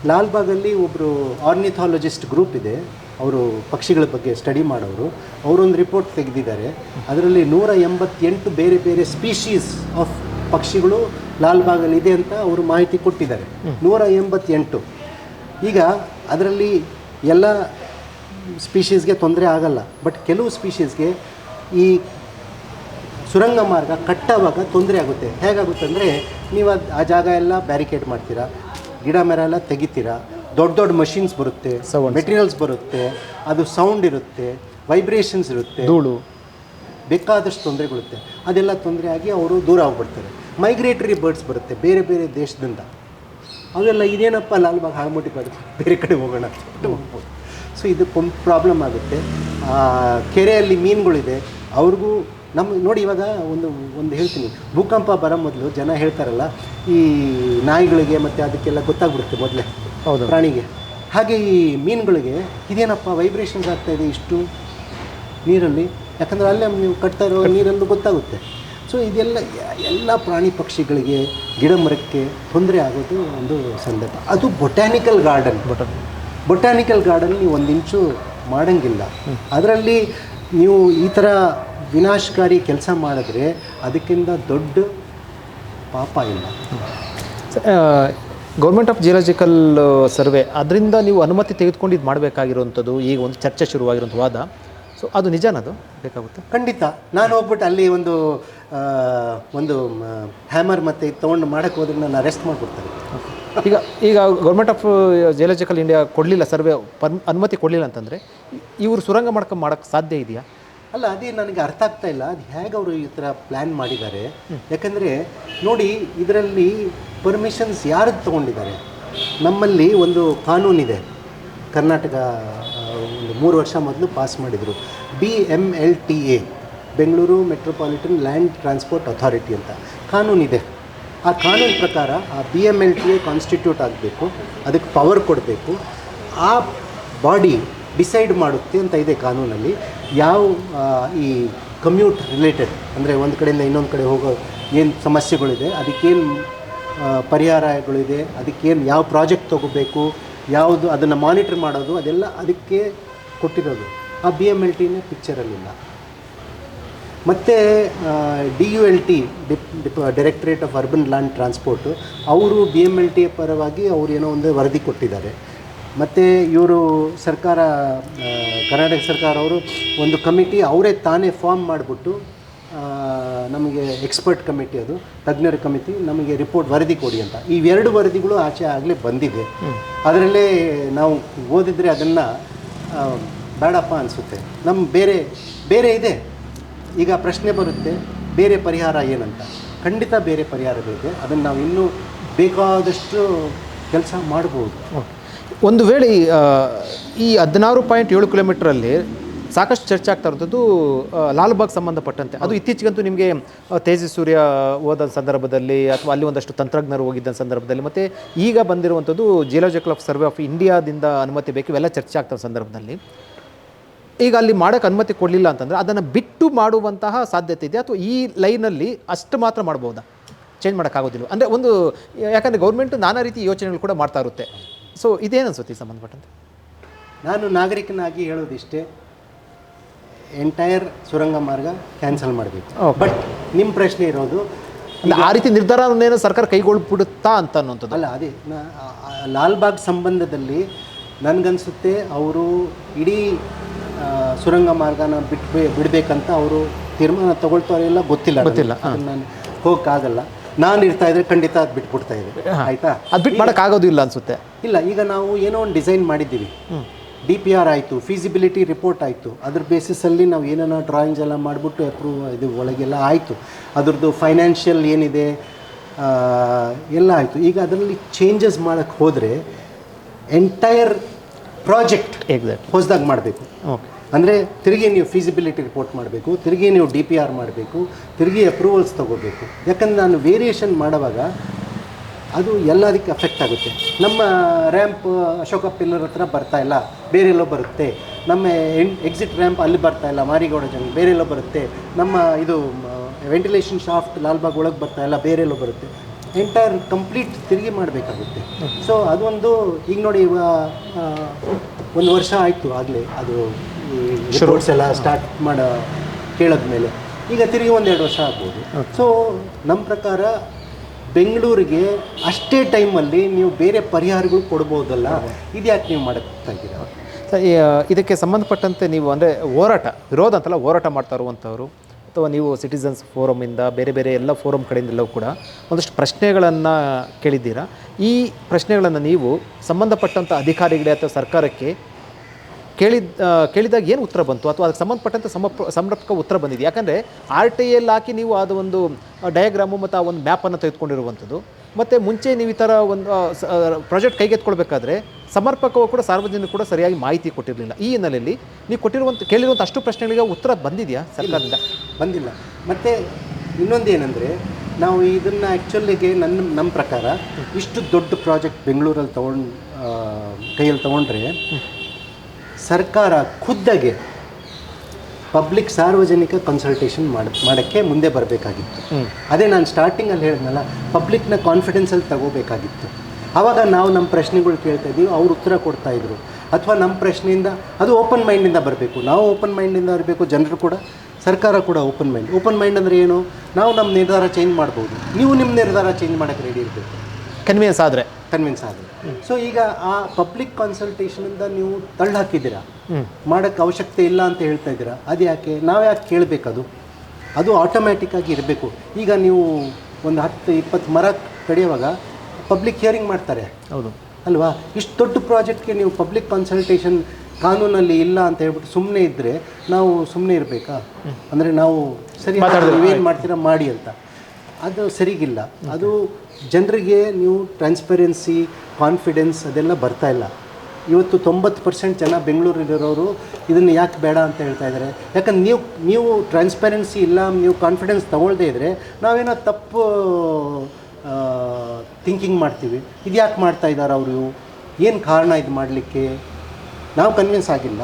ಲಾಲ್ಬಾಗಲ್ಲಿ ಒಬ್ಬರು ಆರ್ನಿಥಾಲಜಿಸ್ಟ್ ಗ್ರೂಪ್ ಇದೆ. ಅವರು ಪಕ್ಷಿಗಳ ಬಗ್ಗೆ ಸ್ಟಡಿ ಮಾಡೋರು. ಅವರೊಂದು ರಿಪೋರ್ಟ್ ತೆಗೆದಿದ್ದಾರೆ. ಅದರಲ್ಲಿ ನೂರ ಎಂಬತ್ತೆಂಟು ಬೇರೆ ಬೇರೆ ಸ್ಪೀಷೀಸ್ ಆಫ್ ಪಕ್ಷಿಗಳು ಲಾಲ್ಬಾಗಲ್ಲಿ ಇದೆ ಅಂತ ಅವರು ಮಾಹಿತಿ ಕೊಟ್ಟಿದ್ದಾರೆ. ನೂರ ಎಂಬತ್ತೆಂಟು. ಈಗ ಅದರಲ್ಲಿ ಎಲ್ಲ ಸ್ಪೀಷೀಸ್ಗೆ ತೊಂದರೆ ಆಗಲ್ಲ. ಬಟ್ ಕೆಲವು ಸ್ಪೀಷೀಸ್ಗೆ ಈ ಸುರಂಗ ಮಾರ್ಗ ಕಟ್ಟುವಾಗ ತೊಂದರೆ ಆಗುತ್ತೆ. ಹೇಗಾಗುತ್ತೆ ಅಂದರೆ ನೀವು ಅದು ಆ ಜಾಗ ಎಲ್ಲ ಬ್ಯಾರಿಕೇಡ್ ಮಾಡ್ತೀರಾ ಗಿಡ ಮರ ಎಲ್ಲ ತೆಗಿತೀರಾ ದೊಡ್ಡ ದೊಡ್ಡ ಮಷಿನ್ಸ್ ಬರುತ್ತೆ. ಮೆಟೀರಿಯಲ್ಸ್ ಬರುತ್ತೆ ಅದು ಸೌಂಡ್ ಇರುತ್ತೆ ವೈಬ್ರೇಷನ್ಸ್ ಇರುತ್ತೆ ಧೂಳು. ಬೇಕಾದಷ್ಟು ತೊಂದರೆಗಳಿರುತ್ತೆ. ಅದೆಲ್ಲ ತೊಂದರೆ ಆಗಿ ಅವರು ದೂರ ಆಗ್ಬಿಡ್ತಾರೆ ಮೈಗ್ರೇಟರಿ ಬರ್ಡ್ಸ್ ಬರುತ್ತೆ ಬೇರೆ ಬೇರೆ ದೇಶದಿಂದ. ಅವೆಲ್ಲ ಇದೇನಪ್ಪ ಲಾಲ್ಬಾಗ್ ಹಾಳ್ಮುಟ್ಟಿ ಬರುತ್ತೆ ಬೇರೆ ಕಡೆ ಹೋಗೋಣ ಹೋಗ್ಬೋದು. ಸೊ ಇದು ಪ್ರಾಬ್ಲಮ್ ಆಗುತ್ತೆ. ಕೆರೆಯಲ್ಲಿ ಮೀನುಗಳಿದೆ. ಅವ್ರಿಗೂ ನಮ್ಮ ನೋಡಿ ಇವಾಗ ಒಂದು ಒಂದು ಹೇಳ್ತೀನಿ. ಭೂಕಂಪ ಬರೋ ಮೊದಲು ಜನ ಹೇಳ್ತಾರಲ್ಲ ಈ ನಾಯಿಗಳಿಗೆ ಮತ್ತು ಅದಕ್ಕೆಲ್ಲ ಗೊತ್ತಾಗ್ಬಿಡುತ್ತೆ ಮೊದಲೇ ಹೌದು. ಪ್ರಾಣಿಗೆ. ಹಾಗೆ ಈ ಮೀನುಗಳಿಗೆ ಇದೇನಪ್ಪ ವೈಬ್ರೇಷನ್ಸ್ ಆಗ್ತಾಯಿದೆ ಇಷ್ಟು? ನೀರಲ್ಲಿ? ಯಾಕಂದರೆ ಅಲ್ಲೇ ನೀವು ಕಟ್ತಾ ಇರೋ ನೀರಲ್ಲೂ ಗೊತ್ತಾಗುತ್ತೆ. ಸೊ ಇದೆಲ್ಲ ಎಲ್ಲ ಪ್ರಾಣಿ ಪಕ್ಷಿಗಳಿಗೆ ಗಿಡ ಮರಕ್ಕೆ ತೊಂದರೆ ಆಗೋದು ಒಂದು ಸಂದರ್ಭ. ಅದು botanical garden button botanical garden ನೀವು ಒಂದು ಇಂಚು ಮಾಡಂಗಿಲ್ಲ. ಅದರಲ್ಲಿ ನೀವು ಈ ಥರ ವಿನಾಶಕಾರಿ ಕೆಲಸ ಮಾಡಿದ್ರೆ ಅದಕ್ಕಿಂತ ದೊಡ್ಡ ಪಾಪ ಇಲ್ಲ. ಗೌರ್ಮೆಂಟ್ ಆಫ್ ಜಿಯಾಲಜಿಕಲ್ ಸರ್ವೆ ಅದರಿಂದ ನೀವು ಅನುಮತಿ ತೆಗೆದುಕೊಂಡು ಇದು ಮಾಡಬೇಕಾಗಿರುವಂಥದ್ದು, ಈಗ ಒಂದು ಚರ್ಚೆ ಶುರುವಾಗಿರುವಂಥ ವಾದ. ಸೊ ಅದು ನಿಜನದು ಬೇಕಾಗುತ್ತೆ? ಖಂಡಿತ. ನಾನು ಹೋಗ್ಬಿಟ್ಟು ಅಲ್ಲಿ ಒಂದು ಒಂದು ಹ್ಯಾಮರ್ ಮತ್ತು ತೊಗೊಂಡು ಮಾಡೋಕ್ಕೆ ಹೋದ್ರೆ ನಾನು ಅರೆಸ್ಟ್ ಮಾಡಿಕೊಡ್ತೇನೆ ಈಗ ಈಗ ಗೌರ್ಮೆಂಟ್ ಆಫ್ ಜಿಯಾಲಜಿಕಲ್ ಇಂಡಿಯಾ ಕೊಡಲಿಲ್ಲ ಸರ್ವೆ ಪರ್ ಅನುಮತಿ ಕೊಡಲಿಲ್ಲ ಅಂತಂದರೆ ಇವರು ಸುರಂಗ ಮಾಡ್ಕೊಂಡು ಮಾಡೋಕ್ಕೆ ಸಾಧ್ಯ ಇದೆಯಾ? ಅಲ್ಲ ಅದೇ ನನಗೆ ಅರ್ಥ ಆಗ್ತಾ ಇಲ್ಲ. ಅದು ಹೇಗೆ ಅವರು ಈ ಥರ ಪ್ಲ್ಯಾನ್ ಮಾಡಿದ್ದಾರೆ? ಯಾಕಂದರೆ ನೋಡಿ ಇದರಲ್ಲಿ ಪರ್ಮಿಷನ್ಸ್ ಯಾರು ತೊಗೊಂಡಿದ್ದಾರೆ? ನಮ್ಮಲ್ಲಿ ಒಂದು ಕಾನೂನಿದೆ. ಕರ್ನಾಟಕ ಒಂದು ಮೂರು ವರ್ಷ ಮೊದಲು ಪಾಸ್ ಮಾಡಿದರು. B M L T A Bengaluru metropolitan land transport authority ಅಂತ. ಕಾನೂನಿದೆ ಆ ಕಾನೂನು ಪ್ರಕಾರ ಆ B M L T A constitute ಆಗಬೇಕು, ಅದಕ್ಕೆ ಪವರ್ ಕೊಡಬೇಕು. ಆ ಬಾಡಿ ಡಿಸೈಡ್ ಮಾಡುತ್ತೆ ಅಂತ ಇದೆ ಕಾನೂನಲ್ಲಿ. ಯಾವ ಈ ಕಮ್ಯೂಟ್ ರಿಲೇಟೆಡ್ ಅಂದರೆ ಒಂದು ಕಡೆಯಿಂದ ಇನ್ನೊಂದು ಕಡೆ ಹೋಗೋ ಏನು ಸಮಸ್ಯೆಗಳಿದೆ, ಅದಕ್ಕೇನು ಪರಿಹಾರಗಳಿದೆ, ಅದಕ್ಕೇನು ಯಾವ ಪ್ರಾಜೆಕ್ಟ್ ತೊಗೋಬೇಕು ಯಾವುದು ಅದನ್ನು ಮಾನಿಟ್ರ್ ಮಾಡೋದು, ಅದೆಲ್ಲ ಅದಕ್ಕೆ ಕೊಟ್ಟಿರೋದು. ಆ ಬಿ ಎಂ ಎಲ್ ಟಿನೇ ಪಿಕ್ಚರಲ್ಲಿಲ್ಲ ಮತ್ತು D U L T drip directorate of urban land transport ಅವರು ಬಿ ಎಂ ಎಲ್ ಟಿಯ ಪರವಾಗಿ ಅವರು ಏನೋ ಒಂದು ವರದಿ ಕೊಟ್ಟಿದ್ದಾರೆ. ಮತ್ತು ಇವರು ಸರ್ಕಾರ ಕರ್ನಾಟಕ ಸರ್ಕಾರ ಅವರು ಒಂದು ಕಮಿಟಿ ಅವರೇ ತಾನೇ ಫಾರ್ಮ್ ಮಾಡಿಬಿಟ್ಟು ನಮಗೆ ಎಕ್ಸ್ಪರ್ಟ್ ಕಮಿಟಿ ಅದು ತಜ್ಞರ ಕಮಿಟಿ ನಮಗೆ ರಿಪೋರ್ಟ್ ವರದಿ ಕೊಡಿ ಅಂತ. ಇವೆರಡು ವರದಿಗಳು ಆಚೆ ಆಗಲೇ ಬಂದಿದೆ. ಅದರಲ್ಲೇ ನಾವು ಓದಿದರೆ ಅದನ್ನು ಬೇಡಪ್ಪ ಅನಿಸುತ್ತೆ. ನಮ್ಮ ಬೇರೆ ಬೇರೆ ಇದೆ. ಈಗ ಪ್ರಶ್ನೆ ಬರುತ್ತೆ ಬೇರೆ ಪರಿಹಾರ ಏನಂತ. ಖಂಡಿತ ಬೇರೆ ಪರಿಹಾರಗಳಿದೆ ಅದನ್ನು ನಾವು ಇನ್ನೂ ಬೇಕಾದಷ್ಟು ಕೆಲಸ ಮಾಡ್ಬೋದು. ಒಂದು ವೇಳೆ ಈ, ಹದಿನಾರು ಪಾಯಿಂಟ್ ಏಳು ಕಿಲೋಮೀಟ್ರಲ್ಲಿ ಸಾಕಷ್ಟು ಚರ್ಚೆ ಆಗ್ತಾ ಇರೋದು ಲಾಲ್ಬಾಗ್ ಸಂಬಂಧಪಟ್ಟಂತೆ. ಅದು ಇತ್ತೀಚೆಗಂತೂ ನಿಮಗೆ ತೇಜಸ್ ಸೂರ್ಯ ಹೋದ ಸಂದರ್ಭದಲ್ಲಿ ಅಥವಾ ಅಲ್ಲಿ ಒಂದಷ್ಟು ತಂತ್ರಜ್ಞರು ಹೋಗಿದ್ದ ಸಂದರ್ಭದಲ್ಲಿ ಮತ್ತು ಈಗ ಬಂದಿರುವಂಥದ್ದು ಜಿಯೋಲಾಜಿಕಲ್ ಆಫ್ ಸರ್ವೆ ಆಫ್ ಇಂಡಿಯಾದಿಂದ ಅನುಮತಿ ಬೇಕು, ಇವೆಲ್ಲ ಚರ್ಚೆ ಆಗ್ತಾ ಸಂದರ್ಭದಲ್ಲಿ. ಈಗ ಅಲ್ಲಿ ಮಾಡೋಕ್ಕೆ ಅನುಮತಿ ಕೊಡಲಿಲ್ಲ ಅಂತಂದರೆ ಅದನ್ನು ಬಿಟ್ಟು ಮಾಡುವಂತಹ ಸಾಧ್ಯತೆ ಇದೆ ಅಥವಾ ಈ ಲೈನಲ್ಲಿ ಅಷ್ಟು ಮಾತ್ರ ಮಾಡ್ಬೋದಾ? ಚೇಂಜ್ ಮಾಡೋಕ್ಕಾಗೋದಿಲ್ಲ ಅಂದರೆ ಒಂದು, ಯಾಕಂದರೆ ಗೌರ್ಮೆಂಟು ನಾನಾ ರೀತಿ ಯೋಚನೆಗಳು ಕೂಡ ಮಾಡ್ತಾ ಇರುತ್ತೆ. ಸೊ ಇದೇನು ಅನ್ಸುತ್ತೆ ಈ ಸಂಬಂಧಪಟ್ಟಂತೆ? ನಾನು ನಾಗರಿಕನಾಗಿ ಹೇಳೋದಿಷ್ಟೇ ಎಂಟೈರ್ ಸುರಂಗ ಮಾರ್ಗ ಕ್ಯಾನ್ಸಲ್ ಮಾಡಬೇಕು. ಬಟ್ ನಿಮ್ಮ ಪ್ರಶ್ನೆ ಇರೋದು ಆ ರೀತಿ ನಿರ್ಧಾರವನ್ನೇನು ಸರ್ಕಾರ ಕೈಗೊಳ್ಬಿಡುತ್ತಾ ಅಂತ ಅನ್ನೋಂಥದ್ದು ಅಲ್ಲ ಅದೇ ಲಾಲ್ಬಾಗ್ ಸಂಬಂಧದಲ್ಲಿ ನನಗನ್ಸುತ್ತೆ ಅವರು ಇಡೀ ಸುರಂಗ ಮಾರ್ಗನ ಬಿಟ್ಬೇ ಬಿಡಬೇಕಂತ ಅವರು ತೀರ್ಮಾನ ತಗೊಳ್ತಾರೆ ಇಲ್ಲ ಗೊತ್ತಿಲ್ಲ ಗೊತ್ತಿಲ್ಲ, ನಾನು ಹೋಗಕ್ಕಾಗಲ್ಲ. ನಾನು ಇರ್ತಾ ಇದ್ರೆ ಖಂಡಿತ ಅದು ಬಿಟ್ಬಿಡ್ತಾ ಇದೆ ಆಯಿತಾ? ಅದು ಬಿಟ್ಟು ಮಾಡೋಕ್ಕಾಗೋದಿಲ್ಲ ಅನ್ಸುತ್ತೆ. ಇಲ್ಲ ಈಗ ನಾವು ಏನೋ ಒಂದು ಡಿಸೈನ್ ಮಾಡಿದ್ದೀವಿ. ಡಿ ಪಿ ಆರ್ ಆಯಿತು ಫೀಸಿಬಿಲಿಟಿ ರಿಪೋರ್ಟ್ ಆಯಿತು. ಅದ್ರ ಬೇಸಿಸಲ್ಲಿ ನಾವು ಏನೇನೋ ಡ್ರಾಯಿಂಗ್ಸ್ ಎಲ್ಲ ಮಾಡಿಬಿಟ್ಟು ಅಪ್ರೂವ್ ಇದು ಒಳಗೆಲ್ಲ ಆಯಿತು. ಅದ್ರದ್ದು ಫೈನಾನ್ಷಿಯಲ್ ಏನಿದೆ ಎಲ್ಲ ಆಯಿತು. ಈಗ ಅದರಲ್ಲಿ ಚೇಂಜಸ್ ಮಾಡೋಕ್ಕೆ ಹೋದರೆ ಎಂಟೈರ್ ಪ್ರಾಜೆಕ್ಟ್ ಎಕ್ಸಾಕ್ಟ್ ಹೊಸದಾಗಿ ಮಾಡಬೇಕು. ಓಕೆ ಅಂದರೆ ತಿರುಗಿ ನೀವು ಫೀಸಿಬಿಲಿಟಿ ರಿಪೋರ್ಟ್ ಮಾಡಬೇಕು ತಿರುಗಿ ನೀವು ಡಿ ಪಿ ಆರ್ ಮಾಡಬೇಕು ತಿರುಗಿ ಅಪ್ರೂವಲ್ಸ್ ತೊಗೋಬೇಕು. ಯಾಕಂದ್ರೆ ನಾನು ವೇರಿಯೇಷನ್ ಮಾಡುವಾಗ ಅದು ಎಲ್ಲದಕ್ಕೆ ಅಫೆಕ್ಟ್ ಆಗುತ್ತೆ. ನಮ್ಮ ರ್ಯಾಂಪ್ ಅಶೋಕ ಪಿಲ್ಲರ್ ಹತ್ರ ಬರ್ತಾ ಇಲ್ಲ ಬೇರೆ ಎಲ್ಲೋ ಬರುತ್ತೆ. ನಮ್ಮ ಎಕ್ಸಿಟ್ ರ್ಯಾಂಪ್ ಅಲ್ಲಿ ಬರ್ತಾ ಇಲ್ಲ ಮಾರಿಗೌಡ ಜಂಗ್ ಬೇರೆ ಎಲ್ಲೋ ಬರುತ್ತೆ. ನಮ್ಮ ಇದು ವೆಂಟಿಲೇಷನ್ ಶಾಫ್ಟ್ ಲಾಲ್ಬಾಗ್ ಒಳಗೆ ಬರ್ತಾ ಇಲ್ಲ ಬೇರೆ ಎಲ್ಲೋ ಬರುತ್ತೆ. ಎಂಟೈರ್ ಕಂಪ್ಲೀಟ್ ತಿರುಗಿ ಮಾಡಬೇಕಾಗುತ್ತೆ. ಸೊ ಅದೊಂದು ಈಗ ನೋಡಿ ಇವಾಗ ಒಂದು ವರ್ಷ ಆಯಿತು ಆಗಲೇ ಅದು ಈ ರಿಪೋರ್ಟ್ಸ್ ಎಲ್ಲ ಸ್ಟಾರ್ಟ್ ಮಾಡೋ ಕೇಳಿದ್ಮೇಲೆ. ಈಗ ತಿರುಗಿ ಒಂದೆರಡು ವರ್ಷ ಆಗ್ಬೋದು. ಸೊ ನಮ್ಮ ಪ್ರಕಾರ ಬೆಂಗಳೂರಿಗೆ ಅಷ್ಟೇ ಟೈಮಲ್ಲಿ ನೀವು ಬೇರೆ ಪರಿಹಾರಗಳು ಕೊಡ್ಬೋದಲ್ಲ? ಇದು ಯಾಕೆ ನೀವು ಮಾಡುತ್ತಾ ಇದ್ದೀರಾ? ಇದಕ್ಕೆ ಸಂಬಂಧಪಟ್ಟಂತೆ ನೀವು ಅಂದರೆ ಹೋರಾಟ, ವಿರೋಧ ಅಂತಲ್ಲ, ಹೋರಾಟ ಮಾಡ್ತಾ ಇರುವಂಥವ್ರು ಅಥವಾ ನೀವು ಸಿಟಿಸನ್ಸ್ ಫೋರಮಿಂದ ಬೇರೆ ಬೇರೆ ಎಲ್ಲ ಫೋರಮ್ ಕಡೆಯಿಂದಲೂ ಕೂಡ ಒಂದಷ್ಟು ಪ್ರಶ್ನೆಗಳನ್ನು ಕೇಳಿದ್ದೀರಾ? ಈ ಪ್ರಶ್ನೆಗಳನ್ನು ನೀವು ಸಂಬಂಧಪಟ್ಟಂಥ ಅಧಿಕಾರಿಗಳೇ ಅಥವಾ ಸರ್ಕಾರಕ್ಕೆ ಕೇಳಿದ ಕೇಳಿದಾಗ ಏನು ಉತ್ತರ ಬಂತು? ಅಥವಾ ಅದಕ್ಕೆ ಸಂಬಂಧಪಟ್ಟಂತೆ ಸಮರ್ಪ ಸಮರ್ಪಕ ಉತ್ತರ ಬಂದಿದೆ ಯಾಕಂದರೆ ಆರ್ ಟಿ ಎಲ್ ಹಾಕಿ ನೀವು ಅದು ಒಂದು ಡಯಾಗ್ರಾಮು ಮತ್ತು ಆ ಒಂದು ಮ್ಯಾಪನ್ನು ತೆಗೆದುಕೊಂಡಿರುವಂಥದ್ದು. ಮತ್ತು ಮುಂಚೆ ನೀವು ಈ ಥರ ಒಂದು ಪ್ರಾಜೆಕ್ಟ್ ಕೈಗೆತ್ಕೊಳ್ಬೇಕಾದ್ರೆ ಸಮರ್ಪಕವು ಕೂಡ ಸಾರ್ವಜನಿಕ ಕೂಡ ಸರಿಯಾಗಿ ಮಾಹಿತಿ ಕೊಟ್ಟಿರಲಿಲ್ಲ. ಈ ಹಿನ್ನೆಲೆಯಲ್ಲಿ ನೀವು ಕೊಟ್ಟಿರುವಂಥ, ಕೇಳಿರುವಂಥ ಅಷ್ಟು ಪ್ರಶ್ನೆಗಳಿಗೆ ಉತ್ತರ ಬಂದಿದೆಯಾ ಸರ್ಕಾರದಿಂದ? ಬಂದಿಲ್ಲ. ಮತ್ತು ಇನ್ನೊಂದೇನೆಂದರೆ ನಾವು ಇದನ್ನು ಆ್ಯಕ್ಚುಲಿಗೆ ನನ್ನ ನಮ್ಮ ಪ್ರಕಾರ ಇಷ್ಟು ದೊಡ್ಡ ಪ್ರಾಜೆಕ್ಟ್ ಬೆಂಗಳೂರಲ್ಲಿ ತೊಗೊಂಡು ಕೈಯಲ್ಲಿ ತೊಗೊಂಡ್ರೆ ಸರ್ಕಾರ ಖುದ್ದಾಗೆ ಪಬ್ಲಿಕ್ ಸಾರ್ವಜನಿಕ ಕನ್ಸಲ್ಟೇಷನ್ ಮಾಡ ಮಾಡೋಕ್ಕೆ ಮುಂದೆ ಬರಬೇಕಾಗಿತ್ತು. ಅದೇ ನಾನು ಸ್ಟಾರ್ಟಿಂಗಲ್ಲಿ ಹೇಳಿದ್ನಲ್ಲ ಪಬ್ಲಿಕ್ನ ಕಾನ್ಫಿಡೆನ್ಸಲ್ಲಿ ತಗೋಬೇಕಾಗಿತ್ತು. ಆವಾಗ ನಾವು ನಮ್ಮ ಪ್ರಶ್ನೆಗಳು ಕೇಳ್ತಾ ಇದ್ದೀವಿ ಅವ್ರು ಉತ್ತರ ಕೊಡ್ತಾ ಇದ್ರು. ಅಥವಾ ನಮ್ಮ ಪ್ರಶ್ನೆಯಿಂದ ಅದು ಓಪನ್ ಮೈಂಡಿಂದ ಬರಬೇಕು. ನಾವು ಓಪನ್ ಮೈಂಡಿಂದ ಇರಬೇಕು ಜನರು ಕೂಡ ಸರ್ಕಾರ ಕೂಡ ಓಪನ್ ಮೈಂಡ್ ಓಪನ್ ಮೈಂಡ್ ಅಂದರೆ ಏನು? ನಾವು ನಮ್ಮ ನಿರ್ಧಾರ ಚೇಂಜ್ ಮಾಡ್ಬೋದು. ನೀವು ನಿಮ್ಮ ನಿರ್ಧಾರ ಚೇಂಜ್ ಮಾಡೋಕ್ಕೆ ರೆಡಿ ಇರಬೇಕು. ಕನ್ವಿನ್ಸ್ ಆದರೆ. ಕನ್ವಿನ್ಸ್ ಆದರೆ. ಸೊ ಈಗ ಆ ಪಬ್ಲಿಕ್ ಕನ್ಸಲ್ಟೇಷನಿಂದ ನೀವು ತಳ್ಳ ಹಾಕಿದ್ದೀರಾ? ಮಾಡಕ್ಕೆ ಅವಶ್ಯಕತೆ ಇಲ್ಲ ಅಂತ ಹೇಳ್ತಾ ಇದ್ದೀರಾ? ಅದು ಯಾಕೆ? ನಾವು ಯಾಕೆ ಕೇಳಬೇಕದು? ಅದು ಆಟೋಮ್ಯಾಟಿಕ್ಕಾಗಿ ಇರಬೇಕು. ಈಗ ನೀವು ಒಂದು ಹತ್ತು ಇಪ್ಪತ್ತು ಮರ ಕಡಿಯುವಾಗ ಪಬ್ಲಿಕ್ ಹಿಯರಿಂಗ್ ಮಾಡ್ತಾರೆ. ಹೌದು. ಅಲ್ವಾ? ಇಷ್ಟು ದೊಡ್ಡ ಪ್ರಾಜೆಕ್ಟ್ಗೆ ನೀವು ಪಬ್ಲಿಕ್ ಕನ್ಸಲ್ಟೇಷನ್ ಕಾನೂನಲ್ಲಿ ಇಲ್ಲ ಅಂತ ಹೇಳ್ಬಿಟ್ಟು ಸುಮ್ಮನೆ ಇದ್ದರೆ ನಾವು ಸುಮ್ಮನೆ ಇರಬೇಕಾ? ಅಂದರೆ ನಾವು ಸರಿ ನೀವೇನು ಮಾಡ್ತೀರಾ? ಮಾಡಿ ಅಂತ. ಅದು ಸರಿಗಿಲ್ಲ. ಅದು ಜನರಿಗೆ ನೀವು ಟ್ರಾನ್ಸ್ಪರೆನ್ಸಿ ಕಾನ್ಫಿಡೆನ್ಸ್ ಅದೆಲ್ಲ ಬರ್ತಾ ಇಲ್ಲ. ಇವತ್ತು ತೊಂಬತ್ತು ಪರ್ಸೆಂಟ್ ಜನ ಬೆಂಗಳೂರಲ್ಲಿರೋರು ಇದನ್ನು ಯಾಕೆ ಬೇಡ ಅಂತ ಹೇಳ್ತಾ ಇದ್ದಾರೆ. ಯಾಕಂದ್ರೆ ನೀವು ನೀವು ಟ್ರಾನ್ಸ್ಪರೆನ್ಸಿ ಇಲ್ಲ, ನೀವು ಕಾನ್ಫಿಡೆನ್ಸ್ ತಗೊಳ್ಳದೇ ಇದ್ದರೆ ನಾವೇನೋ ತಪ್ಪು ಥಿಂಕಿಂಗ್ ಮಾಡ್ತೀವಿ. ಇದು ಯಾಕೆ ಮಾಡ್ತಾ ಇದ್ದಾರೆ ಅವರು ಏನು ಕಾರಣ ಇದು ಮಾಡಲಿಕ್ಕೆ? ನಾವು ಕನ್ವಿನ್ಸ್ ಆಗಿಲ್ಲ.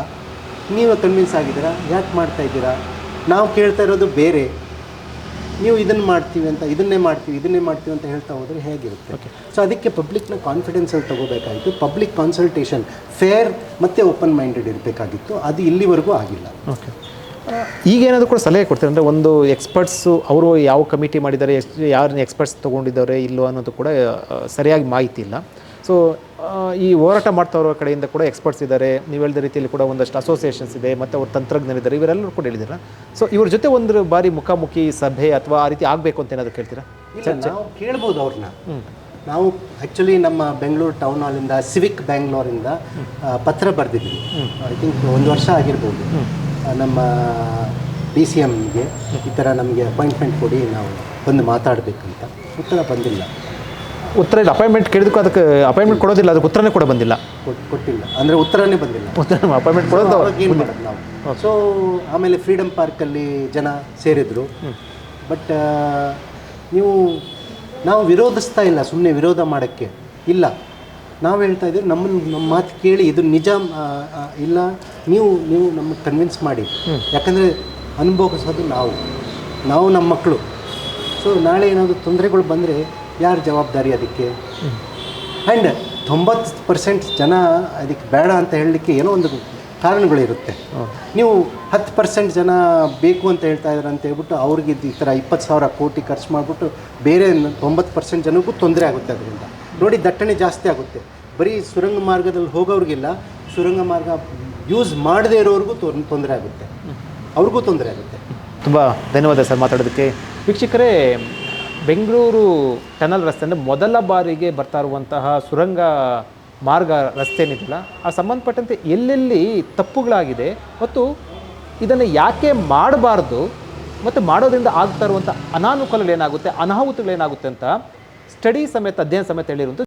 ನೀವು ಕನ್ವಿನ್ಸ್ ಆಗಿದ್ದೀರಾ? ಯಾಕೆ ಮಾಡ್ತಾ ಇದ್ದೀರಾ? ನಾವು ಕೇಳ್ತಾ ಇರೋದು ಬೇರೆ. ನೀವು ಇದನ್ನು ಮಾಡ್ತೀವಿ ಅಂತ ಇದನ್ನೇ ಮಾಡ್ತೀವಿ ಇದನ್ನೇ ಮಾಡ್ತೀವಿ ಅಂತ ಹೇಳ್ತಾ ಹೋದರೆ ಹೇಗಿರುತ್ತೆ? ಸೊ ಅದಕ್ಕೆ ಪಬ್ಲಿಕ್ನ ಕಾನ್ಫಿಡೆನ್ಸಲ್ಲಿ ತಗೋಬೇಕಾಯಿತು. ಪಬ್ಲಿಕ್ ಕನ್ಸಲ್ಟೇಷನ್ ಫೇರ್ ಮತ್ತು ಓಪನ್ ಮೈಂಡೆಡ್ ಇರಬೇಕಾಗಿತ್ತು. ಅದು ಇಲ್ಲಿವರೆಗೂ ಆಗಿಲ್ಲ. ಓಕೆ ಈಗೇನಾದರೂ ಕೂಡ ಸಲಹೆ ಕೊಡ್ತಾರೆ? ಅಂದರೆ ಒಂದು ಎಕ್ಸ್ಪರ್ಟ್ಸು ಅವರು ಯಾವ ಕಮಿಟಿ ಮಾಡಿದ್ದಾರೆ ಎಷ್ಟು ಯಾರನ್ನ ಎಕ್ಸ್ಪರ್ಟ್ಸ್ ತೊಗೊಂಡಿದ್ದಾರೆ ಇಲ್ಲೋ ಅನ್ನೋದು ಕೂಡ ಸರಿಯಾಗಿ ಮಾಹಿತಿ ಇಲ್ಲ. ಸೊ ಈ ಹೋರಾಟ ಮಾಡ್ತಾವ್ರ ಕಡೆಯಿಂದ ಕೂಡ ಎಕ್ಸ್ಪರ್ಟ್ಸ್ ಇದ್ದಾರೆ ನೀವು ಹೇಳಿದ ರೀತಿಯಲ್ಲಿ ಕೂಡ ಒಂದಷ್ಟು ಅಸೋಸಿಯೇಷನ್ಸ್ ಇದೆ ಮತ್ತು ಅವ್ರ ತಂತ್ರಜ್ಞರಿದ್ದಾರೆ ಇವರೆಲ್ಲರೂ ಕೂಡ ಹೇಳಿದ್ದೀರಾ? ಸೊ ಇವ್ರ ಜೊತೆ ಒಂದು ಬಾರಿ ಮುಖಾಮುಖಿ ಸಭೆ ಅಥವಾ ಆ ರೀತಿ ಆಗಬೇಕು ಅಂತ ಏನಾದರೂ ಕೇಳ್ತೀರಾ? ನಾವು ಕೇಳ್ಬೋದು ಅವ್ರನ್ನ ನಾವು ಆ್ಯಕ್ಚುಲಿ ನಮ್ಮ ಬೆಂಗಳೂರು ಟೌನ್ ಹಾಲಿಂದ ಸಿವಿಕ್ ಬ್ಯಾಂಗ್ಳೂರಿಂದ ಪತ್ರ ಬರೆದಿದ್ವಿ ಐ ಥಿಂಕ್ ಒಂದು ವರ್ಷ ಆಗಿರ್ಬೋದು. ನಮ್ಮ ಡಿ ಸಿ ಎಮ್ಗೆ ಈ ಥರ ನಮಗೆ ಅಪಾಯಿಂಟ್ಮೆಂಟ್ ಕೊಡಿ ನಾವು ಬಂದು ಮಾತಾಡಬೇಕಂತ. ಉತ್ತರ ಬಂದಿಲ್ಲ. ಉತ್ತರ ಇಲ್ಲ. ಅಪಾಯಿಂಟ್ಮೆಂಟ್ ಕೇಳಿದಕ್ಕೂ ಅದಕ್ಕೆ ಅಪಾಯಿಂಟ್ಮೆಂಟ್ ಕೊಡೋದಿಲ್ಲ. ಅದಕ್ಕೆ ಉತ್ತರನೇ ಕೂಡ ಬಂದಿಲ್ಲ. ಕೊಟ್- ಕೊಟ್ಟಿಲ್ಲ. ಅಂದರೆ ಉತ್ತರನೇ ಬಂದಿಲ್ಲ. ಉತ್ತರ ಅಪಾಯಿಂಟ್ಮೆಂಟ್ ಕೊಡೋದು ಅವಾಗ ಏನು ಮಾಡೋದು ನಾವು? ಸೊ ಆಮೇಲೆ ಫ್ರೀಡಮ್ ಪಾರ್ಕಲ್ಲಿ ಜನ ಸೇರಿದರು. ಬಟ್ ನೀವು ನಾವು ವಿರೋಧಿಸ್ತಾ ಇಲ್ಲ. ಸುಮ್ಮನೆ ವಿರೋಧ ಮಾಡೋಕ್ಕೆ ಇಲ್ಲ. ನಾವು ಹೇಳ್ತಾ ಇದ್ದೀವಿ ನಮ್ಮನ್ನು ನಮ್ಮ ಮಾತು ಕೇಳಿ ಇದು ನಿಜ ಇಲ್ಲ. ನೀವು ನೀವು ನಮಗೆ ಕನ್ವಿನ್ಸ್ ಮಾಡಿ. ಯಾಕಂದರೆ ಅನುಭವಿಸೋದು ನಾವು. ನಾವು ನಮ್ಮ ಮಕ್ಕಳು ಸೊ ನಾಳೆ ಏನಾದರೂ ತೊಂದರೆಗಳು ಬಂದರೆ ಯಾರು ಜವಾಬ್ದಾರಿ ಅದಕ್ಕೆ? ಆ್ಯಂಡ್ ತೊಂಬತ್ತು ಪರ್ಸೆಂಟ್ ಜನ ಅದಕ್ಕೆ ಬೇಡ ಅಂತ ಹೇಳಲಿಕ್ಕೆ ಏನೋ ಒಂದು ಕಾರಣಗಳಿರುತ್ತೆ. ನೀವು ಹತ್ತು ಪರ್ಸೆಂಟ್ ಜನ ಬೇಕು ಅಂತ ಹೇಳ್ತಾ ಇದ್ದಾರೆ ಅಂತ ಹೇಳ್ಬಿಟ್ಟು ಅವ್ರಿಗೆ ಈ ಥರ ಇಪ್ಪತ್ತು ಸಾವಿರ ಕೋಟಿ ಖರ್ಚು ಮಾಡಿಬಿಟ್ಟು ಬೇರೆ ತೊಂಬತ್ತು ಪರ್ಸೆಂಟ್ ಜನಕ್ಕೂ ತೊಂದರೆ ಆಗುತ್ತೆ ಅದರಿಂದ. ನೋಡಿ ದಟ್ಟಣೆ ಜಾಸ್ತಿ ಆಗುತ್ತೆ. ಬರೀ ಸುರಂಗ ಮಾರ್ಗದಲ್ಲಿ ಹೋಗೋರಿಗಿಲ್ಲ ಸುರಂಗ ಮಾರ್ಗ ಯೂಸ್ ಮಾಡದೇ ಇರೋರಿಗೂ ತೊಂದರೆ ಆಗುತ್ತೆ. ಅವ್ರಿಗೂ ತೊಂದರೆ ಆಗುತ್ತೆ. ತುಂಬ ಧನ್ಯವಾದ ಸರ್ ಮಾತಾಡೋದಕ್ಕೆ. ವೀಕ್ಷಕರೇ ಬೆಂಗಳೂರು ಟನಲ್ ರಸ್ತೆ ಅಂದರೆ ಮೊದಲ ಬಾರಿಗೆ ಬರ್ತಾ ಇರುವಂತಹ ಸುರಂಗ ಮಾರ್ಗ ರಸ್ತೆ ಏನಿದೆಯಲ್ಲ, ಆ ಸಂಬಂಧಪಟ್ಟಂತೆ ಎಲ್ಲೆಲ್ಲಿ ತಪ್ಪುಗಳಾಗಿದೆ ಮತ್ತು ಇದನ್ನು ಯಾಕೆ ಮಾಡಬಾರ್ದು ಮತ್ತು ಮಾಡೋದ್ರಿಂದ ಆಗ್ತಾ ಇರುವಂಥ ಅನಾನುಕೂಲಗಳೇನಾಗುತ್ತೆ, ಅನಾಹುತಗಳೇನಾಗುತ್ತೆ ಅಂತ ಸ್ಟಡಿ ಸಮೇತ, ಅಧ್ಯಯನ ಸಮೇತ ಹೇಳಿರುವಂಥ